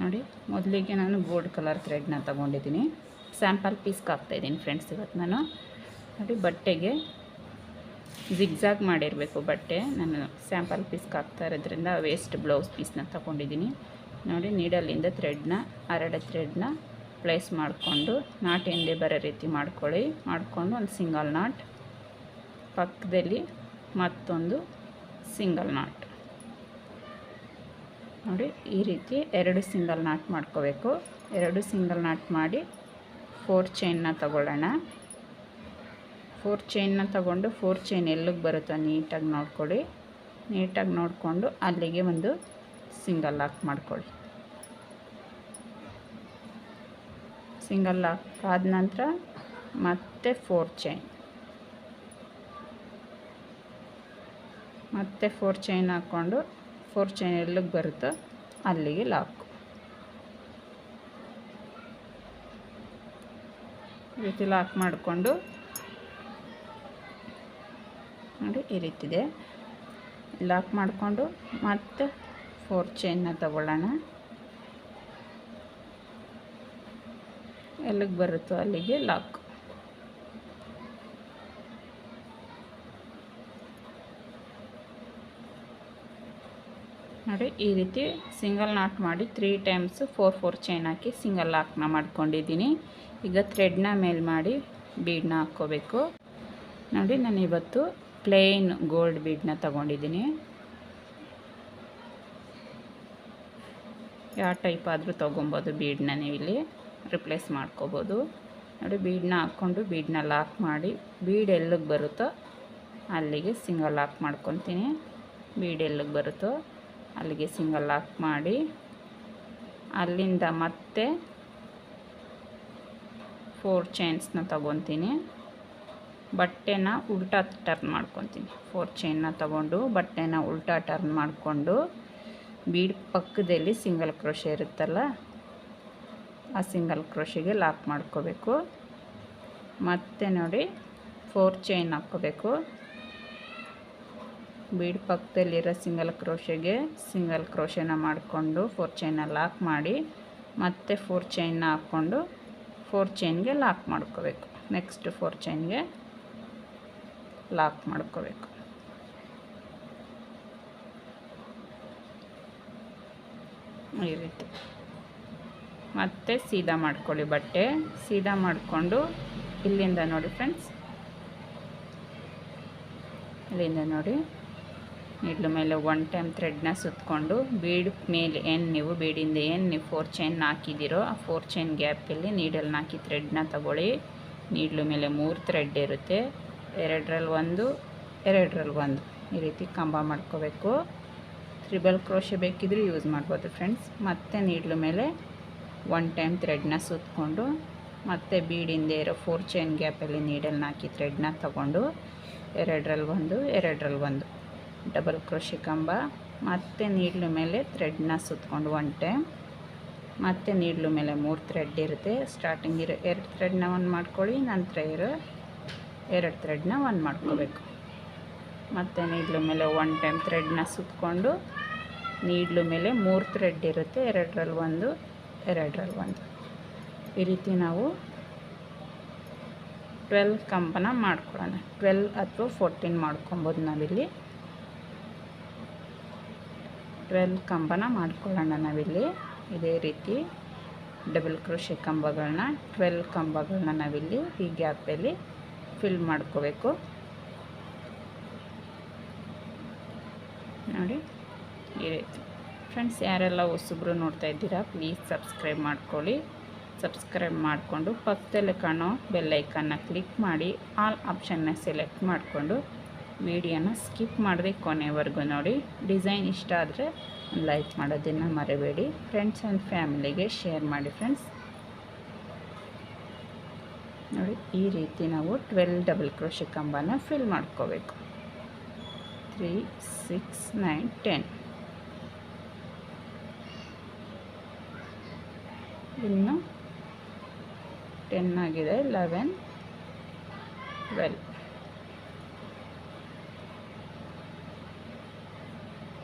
ನೋಡಿ, ಮೊದಲಿಗೆ ನಾನು ಗೋಲ್ಡ್ ಕಲರ್ ಥ್ರೆಡ್ನ ತೊಗೊಂಡಿದ್ದೀನಿ. ಸ್ಯಾಂಪಲ್ ಪೀಸ್ಗೆ ಹಾಕ್ತಾಯಿದ್ದೀನಿ ಫ್ರೆಂಡ್ಸ್ ಇವತ್ತು ನಾನು. ನೋಡಿ, ಬಟ್ಟೆಗೆ ಜಿಗ್ಝಾಗ್ ಮಾಡಿರಬೇಕು ಬಟ್ಟೆ. ನಾನು ಸ್ಯಾಂಪಲ್ ಪೀಸ್ಗೆ ಹಾಕ್ತಾ ಇರೋದ್ರಿಂದ ವೇಸ್ಟ್ ಬ್ಲೌಸ್ ಪೀಸ್ನ ತೊಗೊಂಡಿದ್ದೀನಿ. ನೋಡಿ ನೀಡಲ್ಲಿಂದ ಥ್ರೆಡ್ನ ಹರಡ ಥ್ರೆಡ್ನ ಪ್ಲೇಸ್ ಮಾಡಿಕೊಂಡು ನಾಟ್ ಹಿಂದೆ ಬರೋ ರೀತಿ ಮಾಡ್ಕೊಳ್ಳಿ. ಮಾಡಿಕೊಂಡು ಒಂದು ಸಿಂಗಲ್ ನಾಟ್ ಪಕ್ಕದಲ್ಲಿ ಮತ್ತೊಂದು ಸಿಂಗಲ್ ನಾಟ್ ನೋಡಿ, ಈ ರೀತಿ ಎರಡು ಸಿಂಗಲ್ ನಾಟ್ ಮಾಡ್ಕೋಬೇಕು. ಎರಡು ಸಿಂಗಲ್ ನಾಟ್ ಮಾಡಿ ಫೋರ್ ಚೈನ್ನ ತಗೊಳ್ಳೋಣ. ಫೋರ್ ಚೈನ್ನ ತಗೊಂಡು ಫೋರ್ ಚೈನ್ ಎಲ್ಲಿಗೆ ಬರುತ್ತೋ ನೀಟಾಗಿ ನೋಡ್ಕೊಳ್ಳಿ. ನೀಟಾಗಿ ನೋಡಿಕೊಂಡು ಅಲ್ಲಿಗೆ ಒಂದು ಸಿಂಗಲ್ ಲಾಕ್ ಮಾಡ್ಕೊಳ್ಳಿ. ಸಿಂಗಲ್ ಲಾಕ್ ಆದ ನಂತರ ಮತ್ತೆ ಫೋರ್ ಚೈನ್ ಮತ್ತೆ ಫೋರ್ ಚೈನ್ ಹಾಕ್ಕೊಂಡು ಫೋರ್ ಚೈನ್ ಎಲ್ಲಿಗೆ ಬರುತ್ತೋ ಅಲ್ಲಿಗೆ ಲಾಕ್ ರೀತಿ ಲಾಕ್ ಮಾಡಿಕೊಂಡು ನೋಡಿ ಈ ರೀತಿದೆ. ಲಾಕ್ ಮಾಡಿಕೊಂಡು ಮತ್ತೆ ಫೋರ್ ಚೈನ್ನ ತಗೊಳ್ಳೋಣ. ಎಲ್ಲಿಗೆ ಬರುತ್ತೋ ಅಲ್ಲಿಗೆ ಲಾಕ್ ನೋಡಿ, ಈ ರೀತಿ ಸಿಂಗಲ್ ನಾಟ್ ಮಾಡಿ three times four four chain ಹಾಕಿ ಸಿಂಗಲ್ ಲಾಕ್ನ ಮಾಡ್ಕೊಂಡಿದ್ದೀನಿ. ಈಗ ಥ್ರೆಡ್ನ ಮೇಲ್ ಮಾಡಿ ಬೀಡನ್ನ ಹಾಕ್ಕೋಬೇಕು. ನೋಡಿ, ನಾನು ಇವತ್ತು ಪ್ಲೇನ್ ಗೋಲ್ಡ್ ಬೀಡನ್ನ ತಗೊಂಡಿದ್ದೀನಿ. ಯಾವ ಟೈಪ್ ಆದರೂ ತೊಗೊಬೋದು ಬೀಡನ್ನ ನೀವಿಲ್ಲಿ ರಿಪ್ಲೇಸ್ ಮಾಡ್ಕೋಬೋದು. ನೋಡಿ ಬೀಡ್ನ ಹಾಕ್ಕೊಂಡು ಬೀಡ್ನ ಲಾಕ್ ಮಾಡಿ ಬೀಡ್ ಎಲ್ಲಿಗೆ ಬರುತ್ತೋ ಅಲ್ಲಿಗೆ ಸಿಂಗಲ್ ಲಾಕ್ ಮಾಡ್ಕೊತೀನಿ. ಬೀಡ್ ಎಲ್ಲಿಗೆ ಬರುತ್ತೋ ಅಲ್ಲಿಗೆ ಸಿಂಗಲ್ ಲಾಕ್ ಮಾಡಿ, ಅಲ್ಲಿಂದ ಮತ್ತೆ ಫೋರ್ ಚೈನ್ಸ್ನ ತಗೊತೀನಿ. ಬಟ್ಟೆನ ಉಲ್ಟಾ ಟರ್ನ್ ಮಾಡ್ಕೊತೀನಿ. ಫೋರ್ ಚೈನ್ನ ತಗೊಂಡು ಬಟ್ಟೆನ ಉಲ್ಟಾ ಟರ್ನ್ ಮಾಡಿಕೊಂಡು ಬೀಡ್ ಪಕ್ಕದಲ್ಲಿ ಸಿಂಗಲ್ ಕ್ರೋಶೆ ಇರುತ್ತಲ್ಲ, ಆ ಸಿಂಗಲ್ ಕ್ರೋಶೆಗೆ ಲಾಕ್ ಮಾಡ್ಕೋಬೇಕು. ಮತ್ತೆ ನೋಡಿ ಫೋರ್ ಚೈನ್ ಹಾಕ್ಕೋಬೇಕು. ಬೀಡ್ ಪಕ್ಕದಲ್ಲಿರೋ ಸಿಂಗಲ್ ಕ್ರೋಶೆಗೆ ಸಿಂಗಲ್ ಕ್ರೋಶೆನ ಮಾಡಿಕೊಂಡು ಫೋರ್ ಚೈನ ಲಾಕ್ ಮಾಡಿ, ಮತ್ತೆ ಫೋರ್ ಚೈನ್ನ ಹಾಕ್ಕೊಂಡು ಫೋರ್ ಚೈನ್ಗೆ ಲಾಕ್ ಮಾಡ್ಕೋಬೇಕು. ನೆಕ್ಸ್ಟ್ ಫೋರ್ ಚೈನ್ಗೆ ಲಾಕ್ ಮಾಡ್ಕೋಬೇಕು. ಈ ರೀತಿ. ಮತ್ತೆ ಸೀದಾ ಮಾಡ್ಕೊಳ್ಳಿ ಬಟ್ಟೆ. ಸೀದಾ ಮಾಡಿಕೊಂಡು ಇಲ್ಲಿಂದ ನೋಡಿ ಫ್ರೆಂಡ್ಸ್. ಇಲ್ಲಿಂದ ನೋಡಿ ನೀಡ್ಲು ಮೇಲೆ ಒನ್ ಟೈಮ್ ಥ್ರೆಡ್ನ ಸುತ್ತಕೊಂಡು ಬೀಡ್ ಮೇಲೆ ಏನು ನೀವು, ಬೀಡಿಂದ ಏನು ನೀವು ಫೋರ್ ಚೈನ್ ಹಾಕಿದ್ದೀರೋ ಆ ಫೋರ್ ಚೈನ್ ಗ್ಯಾಪಲ್ಲಿ ನೀಡಲ್ನ ಹಾಕಿ ಥ್ರೆಡ್ನ ತಗೊಳ್ಳಿ. ನೀಡ್ಲು ಮೇಲೆ ಮೂರು ಥ್ರೆಡ್ ಇರುತ್ತೆ. ಎರಡರಲ್ಲಿ ಒಂದು ಎರಡರಲ್ಲಿ ಒಂದು. ಈ ರೀತಿ ಕಂಬ ಮಾಡ್ಕೋಬೇಕು. ತ್ರಿಬಲ್ ಕ್ರೋಶೆ ಬೇಕಿದ್ರೂ ಯೂಸ್ ಮಾಡ್ಬೋದು ಫ್ರೆಂಡ್ಸ್ ಮತ್ತೆ ನೀಡ್ಲು ಮೇಲೆ ಒನ್ ಟೈಮ್ ಥ್ರೆಡ್ನ ಸುತ್ತಕೊಂಡು ಮತ್ತು ಬೀಡಿಂದ ಇರೋ ಫೋರ್ ಚೈನ್ ಗ್ಯಾಪಲ್ಲಿ ನೀಡಲ್ನ ಹಾಕಿ ಥ್ರೆಡ್ನ ತಗೊಂಡು ಎರಡರಲ್ಲಿ ಒಂದು ಎರಡರಲ್ಲಿ ಒಂದು. ಡಬಲ್ ಕ್ರೋಶಿ ಕಂಬ, ಮತ್ತೆ ನೀಡ್ಲು ಮೇಲೆ ಥ್ರೆಡ್ನ ಸುತ್ತಕೊಂಡು ಒನ್ ಟೈಮ್ ಮತ್ತೆ ನೀಡ್ಲು ಮೇಲೆ ಮೂರು ಥ್ರೆಡ್ ಇರುತ್ತೆ. ಸ್ಟಾರ್ಟಿಂಗ್ ಇರೋ ಎರಡು ಥ್ರೆಡ್ನ ಒಂದು ಮಾಡ್ಕೊಳ್ಳಿ, ನಂತರ ಇರೋ ಎರಡು ಥ್ರೆಡ್ನ ಒಂದು ಮಾಡ್ಕೋಬೇಕು. ಮತ್ತು ನೀಡ್ಲು ಮೇಲೆ ಒನ್ ಟೈಮ್ ಥ್ರೆಡ್ನ ಸುತ್ತಕೊಂಡು ನೀಡ್ಲು ಮೇಲೆ ಮೂರು ಥ್ರೆಡ್ ಇರುತ್ತೆ, ಎರಡರಲ್ಲಿ ಒಂದು ಎರಡರಲ್ಲಿ ಒಂದು. ಈ ರೀತಿ ನಾವು ಟ್ವೆಲ್ ಕಂಬನ ಮಾಡ್ಕೊಳ್ಳೋಣ. ಟ್ವೆಲ್ ಅಥವಾ ಫೋರ್ಟೀನ್ ಮಾಡ್ಕೊಬೋದು ನಾವಿಲ್ಲಿ. ಟ್ವೆಲ್ ಕಂಬನ ಮಾಡ್ಕೊಳ್ಳೋಣ ನಾವಿಲ್ಲಿ. ಇದೇ ರೀತಿ ಡಬಲ್ ಕ್ರೋಶೆ ಕಂಬಗಳನ್ನ ಟ್ವೆಲ್ ಕಂಬಗಳನ್ನ ನಾವಿಲ್ಲಿ ಈ ಗ್ಯಾಪಲ್ಲಿ ಫಿಲ್ ಮಾಡ್ಕೋಬೇಕು. ನೋಡಿ, ಈ ರೀತಿ. ಫ್ರೆಂಡ್ಸ್, ಯಾರೆಲ್ಲ ಹೊಸಬ್ರು ನೋಡ್ತಾ ಇದ್ದೀರಾ, ಪ್ಲೀಸ್ ಸಬ್ಸ್ಕ್ರೈಬ್ ಮಾಡ್ಕೊಳ್ಳಿ. ಸಬ್ಸ್ಕ್ರೈಬ್ ಮಾಡಿಕೊಂಡು ಪಕ್ಕದಲ್ಲಿ ಕಾಣೋ ಬೆಲ್ಲೈಕನ್ನ ಕ್ಲಿಕ್ ಮಾಡಿ, ಆಲ್ ಆಪ್ಷನ್ನ ಸೆಲೆಕ್ಟ್ ಮಾಡಿಕೊಂಡು ವಿಡಿಯೋನ ಸ್ಕಿಪ್ ಮಾಡಿದೆ ಕೊನೆವರೆಗೂ ನೋಡಿ. ಡಿಸೈನ್ ಇಷ್ಟ ಆದರೆ ಲೈಕ್ ಮಾಡೋದನ್ನು ಮರಿಬೇಡಿ. ಫ್ರೆಂಡ್ಸ್ ಆ್ಯಂಡ್ ಫ್ಯಾಮಿಲಿಗೆ ಶೇರ್ ಮಾಡಿ ಫ್ರೆಂಡ್ಸ್. ನೋಡಿ, ಈ ರೀತಿ ನಾವು ಟ್ವೆಲ್ ಡಬಲ್ ಕ್ರೋಶೆ ಕಂಬನ ಫಿಲ್ ಮಾಡ್ಕೋಬೇಕು. Three, six, nine, ten. ಇನ್ನು ಟೆನ್ ಆಗಿದೆ, ಲೆವೆನ್, ಟ್ವೆಲ್.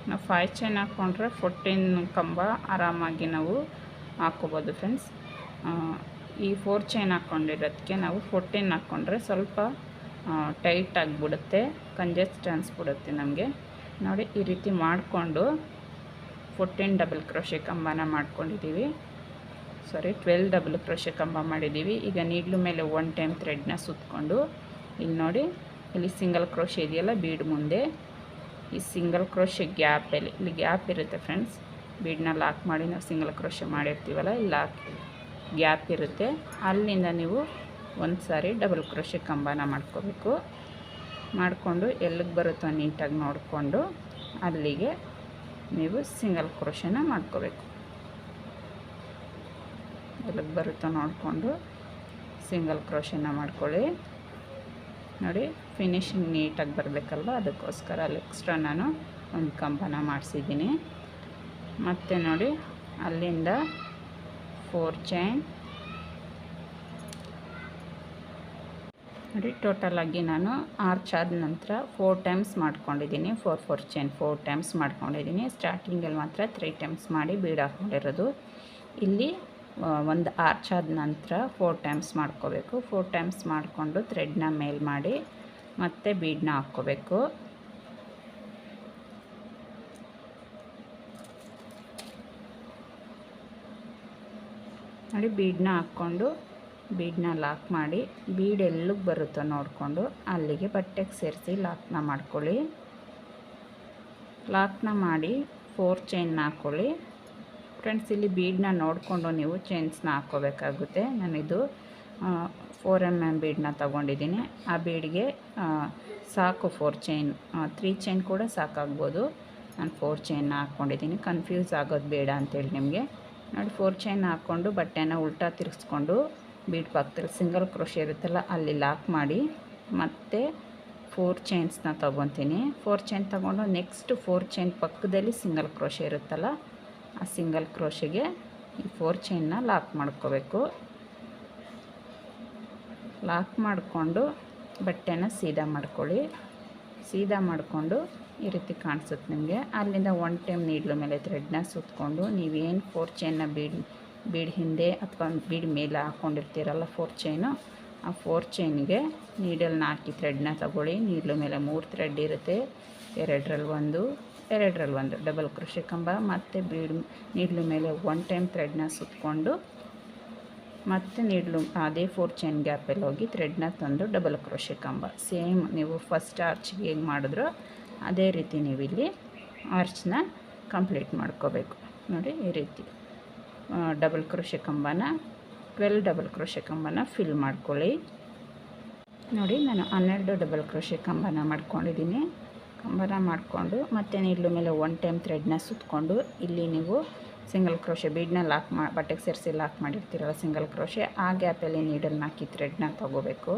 ನಾವು ಫೈವ್ ಚೈನ್ ಹಾಕ್ಕೊಂಡ್ರೆ ಫೋರ್ಟೀನ್ ಕಂಬ ಆರಾಮಾಗಿ ನಾವು ಹಾಕ್ಕೋಬೋದು ಫ್ರೆಂಡ್ಸ್ ಈ ಫೋರ್ ಚೈನ್ ಹಾಕ್ಕೊಂಡಿರೋದಕ್ಕೆ ನಾವು ಫೋರ್ಟೀನ್ ಹಾಕ್ಕೊಂಡ್ರೆ ಸ್ವಲ್ಪ ಟೈಟ್ ಆಗಿಬಿಡುತ್ತೆ ಕಂಜೆಸ್ಟ್ ಅನಿಸ್ಬಿಡುತ್ತೆ ನಮಗೆ. ನೋಡಿ, ಈ ರೀತಿ ಮಾಡಿಕೊಂಡು ಫೋರ್ಟೀನ್ ಡಬಲ್ ಕ್ರೋಶೆ ಕಂಬನ ಮಾಡ್ಕೊಂಡಿದ್ದೀವಿ. ಸಾರಿ ಟ್ವೆಲ್ ಡಬಲ್ ಕ್ರೋಶೆ ಕಂಬ ಮಾಡಿದ್ದೀವಿ. ಈಗ ನೀಡ್ಲು ಮೇಲೆ ಒನ್ ಟೈಮ್ ಥ್ರೆಡ್ನ ಸುತ್ತಕೊಂಡು ಇಲ್ಲಿ ನೋಡಿ, ಇಲ್ಲಿ ಸಿಂಗಲ್ ಕ್ರೋಶೆ ಇದೆಯಲ್ಲ ಬೀಡ್ ಮುಂದೆ. ಈ ಸಿಂಗಲ್ ಕ್ರೋಶೆ ಗ್ಯಾಪಲ್ಲಿ ಇಲ್ಲಿ ಗ್ಯಾಪ್ ಇರುತ್ತೆ ಫ್ರೆಂಡ್ಸ್. ಬೀಡನ್ನ ಲಾಕ್ ಮಾಡಿ ನಾವು ಸಿಂಗಲ್ ಕ್ರೋಶೆ ಮಾಡಿರ್ತೀವಲ್ಲ ಲಾಕ್ ಗ್ಯಾಪ್ ಇರುತ್ತೆ. ಅಲ್ಲಿಂದ ನೀವು ಒಂದು ಸಾರಿ ಡಬಲ್ ಕ್ರೋಶೆ ಕಂಬನ ಮಾಡ್ಕೋಬೇಕು. ಮಾಡಿಕೊಂಡು ಎಲ್ಲಿಗೆ ಬರುತ್ತೋ ನೀಟಾಗಿ ನೋಡಿಕೊಂಡು ಅಲ್ಲಿಗೆ ನೀವು ಸಿಂಗಲ್ ಕ್ರೋಶೆನ ಮಾಡ್ಕೋಬೇಕು. ಎಲ್ಲಿಗೆ ಬರುತ್ತೋ ನೋಡಿಕೊಂಡು ಸಿಂಗಲ್ ಕ್ರೋಶೆನ ಮಾಡ್ಕೊಳ್ಳಿ. ನೋಡಿ. ಫಿನಿಶಿಂಗ್ ನೀಟಾಗಿ ಬರಬೇಕಲ್ವ? ಅದಕ್ಕೋಸ್ಕರ ಅಲ್ಲಿ ಎಕ್ಸ್ಟ್ರಾ ನಾನು ಒಂದು ಕಂಬನ ಮಾಡಿಸಿದ್ದೀನಿ. ಮತ್ತು ನೋಡಿ, ಅಲ್ಲಿಂದ ಫೋರ್ ಚೈನ್ ನೋಡಿ ಟೋಟಲಾಗಿ ನಾನು ಆರ್ಚ್ ಆದ ನಂತರ ಫೋರ್ ಟೈಮ್ಸ್ ಮಾಡ್ಕೊಂಡಿದ್ದೀನಿ. Four four chain four times ಮಾಡ್ಕೊಂಡಿದ್ದೀನಿ. ಸ್ಟಾರ್ಟಿಂಗಲ್ಲಿ ಮಾತ್ರ ತ್ರೀ ಟೈಮ್ಸ್ ಮಾಡಿ ಬೀಡ್ ಹಾಕ್ಕೊಂಡಿರೋದು ಇಲ್ಲಿ ಒಂದು ಆರ್ಚ್ ಆದ ನಂತರ ಫೋರ್ ಟೈಮ್ಸ್ ಮಾಡ್ಕೋಬೇಕು. ಫೋರ್ ಟೈಮ್ಸ್ ಮಾಡಿಕೊಂಡು ಥ್ರೆಡ್ನ ಮೇಲ್ ಮಾಡಿ ಮತ್ತೆ ಬೀಡನ್ನ ಹಾಕ್ಕೋಬೇಕು. ನೋಡಿ ಬೀಡನ್ನ ಹಾಕ್ಕೊಂಡು ಬೀಡನ್ನ ಲಾಕ್ ಮಾಡಿ, ಬೀಡ್ ಎಲ್ಲಿಗೆ ಬರುತ್ತೋ ನೋಡಿಕೊಂಡು ಅಲ್ಲಿಗೆ ಬಟ್ಟೆಗೆ ಸೇರಿಸಿ ಲಾಕ್ನ ಮಾಡ್ಕೊಳ್ಳಿ. ಲಾಕ್ನ ಮಾಡಿ ಫೋರ್ ಚೈನ್ನ ಹಾಕ್ಕೊಳ್ಳಿ. ಫ್ರೆಂಡ್ಸ್, ಇಲ್ಲಿ ಬೀಡನ್ನ ನೋಡಿಕೊಂಡು ನೀವು ಚೈನ್ಸ್ನ ಹಾಕ್ಕೋಬೇಕಾಗುತ್ತೆ. ನಾನಿದು ಫೋರ್ ಎಂ ಎಂ ಬೀಡನ್ನ ತೊಗೊಂಡಿದ್ದೀನಿ. ಆ ಬೀಡ್ಗೆ ಸಾಕು ಫೋರ್ ಚೈನ್ ತ್ರೀ ಚೈನ್ ಕೂಡ ಸಾಕಾಗ್ಬೋದು. ನಾನು ಫೋರ್ ಚೈನ್ನ ಹಾಕ್ಕೊಂಡಿದ್ದೀನಿ ಕನ್ಫ್ಯೂಸ್ ಆಗೋದು ಬೇಡ ಅಂತೇಳಿ ನಿಮಗೆ. ನೋಡಿ ಫೋರ್ ಚೈನ್ ಹಾಕ್ಕೊಂಡು ಬಟ್ಟೆನ ಉಲ್ಟಾ ತಿರ್ಗಿಸ್ಕೊಂಡು ಬೀಡ್ ಪಕ್ಕದಲ್ಲಿ ಸಿಂಗಲ್ ಕ್ರೋಶಿ ಇರುತ್ತಲ್ಲ, ಅಲ್ಲಿ ಲಾಕ್ ಮಾಡಿ ಮತ್ತು ಫೋರ್ ಚೈನ್ಸ್ನ ತೊಗೊತೀನಿ. ಫೋರ್ ಚೈನ್ ತೊಗೊಂಡು ನೆಕ್ಸ್ಟ್ ಫೋರ್ ಚೈನ್ ಪಕ್ಕದಲ್ಲಿ ಸಿಂಗಲ್ ಕ್ರೋಶಿ ಇರುತ್ತಲ್ಲ, ಆ ಸಿಂಗಲ್ ಕ್ರೋಶಿಗೆ ಈ ಫೋರ್ ಚೈನ್ನ ಲಾಕ್ ಮಾಡ್ಕೋಬೇಕು. ಲಾಕ್ ಮಾಡಿಕೊಂಡು ಬಟ್ಟೆನ ಸೀದಾ ಮಾಡ್ಕೊಳ್ಳಿ. ಸೀದಾ ಮಾಡಿಕೊಂಡು ಈ ರೀತಿ ಕಾಣಿಸುತ್ತೆ ನಿಮಗೆ. ಅಲ್ಲಿಂದ ಒನ್ ಟೈಮ್ ನೀಡ್ಲು ಮೇಲೆ ಥ್ರೆಡ್ನ ಸುತ್ತಕೊಂಡು ನೀವೇನು ಫೋರ್ ಚೈನ್ನ ಬೀಡ್ ಬೀಡ್ ಹಿಂದೆ ಅಥವಾ ಬೀಡ್ ಮೇಲೆ ಹಾಕ್ಕೊಂಡಿರ್ತೀರಲ್ಲ ಫೋರ್ ಚೈನು ಆ ಫೋರ್ ಚೈನ್ಗೆ ನೀಡಲ್ನ ಹಾಕಿ ಥ್ರೆಡ್ನ ತಗೊಳ್ಳಿ. ನೀಡ್ಲು ಮೇಲೆ ಮೂರು ಥ್ರೆಡ್ ಇರುತ್ತೆ. ಎರಡರಲ್ಲಿ ಒಂದು ಎರಡರಲ್ಲಿ ಒಂದು. ಡಬಲ್ ಕೃಷಿ ಕಂಬ ಮತ್ತು ಬೀಡ್ ನೀಡ್ಲು ಮೇಲೆ ಒನ್ ಟೈಮ್ ಥ್ರೆಡ್ನ ಸುತ್ತಕೊಂಡು ಮತ್ತು ನೀಡ್ಲು, ಅದೇ ಫೋರ್ ಚೈನ್ ಗ್ಯಾಪಲ್ಲಿ ಹೋಗಿ ಥ್ರೆಡ್ನ ತಂದು ಡಬಲ್ ಕ್ರೋಶೆ ಕಂಬ. ಸೇಮ್ ನೀವು ಫಸ್ಟ್ ಆರ್ಚ್ಗೆ ಹೇಗೆ ಮಾಡಿದ್ರು ಅದೇ ರೀತಿ ನೀವು ಇಲ್ಲಿ ಆರ್ಚ್ನ ಕಂಪ್ಲೀಟ್ ಮಾಡ್ಕೋಬೇಕು. ನೋಡಿ ಈ ರೀತಿ. ಡಬಲ್ ಕ್ರೋಶೆ ಕಂಬನ ಟ್ವೆಲ್ ಡಬಲ್ ಕ್ರೋಶೆ ಕಂಬನ ಫಿಲ್ ಮಾಡ್ಕೊಳ್ಳಿ. ನೋಡಿ ನಾನು ಹನ್ನೆರಡು ಡಬಲ್ ಕ್ರೋಶೆ ಕಂಬನ ಮಾಡ್ಕೊಂಡಿದ್ದೀನಿ. ಕಂಬನ ಮಾಡಿಕೊಂಡು ಮತ್ತೆ ನೀಡ್ಲು ಮೇಲೆ ಒನ್ ಟೈಮ್ ಥ್ರೆಡ್ನ ಸುತ್ತಕೊಂಡು ಇಲ್ಲಿ ನೀವು ಸಿಂಗಲ್ ಕ್ರೋಶೆ, ಬೀಡ್ನ ಲಾಕ್ ಮಾ, ಬಟ್ಟೆಗೆ ಸೇರಿಸಿ ಲಾಕ್ ಮಾಡಿರ್ತೀರಲ್ಲ ಸಿಂಗಲ್ ಕ್ರೋಶೆ, ಆ ಗ್ಯಾಪಲ್ಲಿ ನೀಡಲ್ನ ಹಾಕಿ ಥ್ರೆಡ್ನ ತೊಗೋಬೇಕು.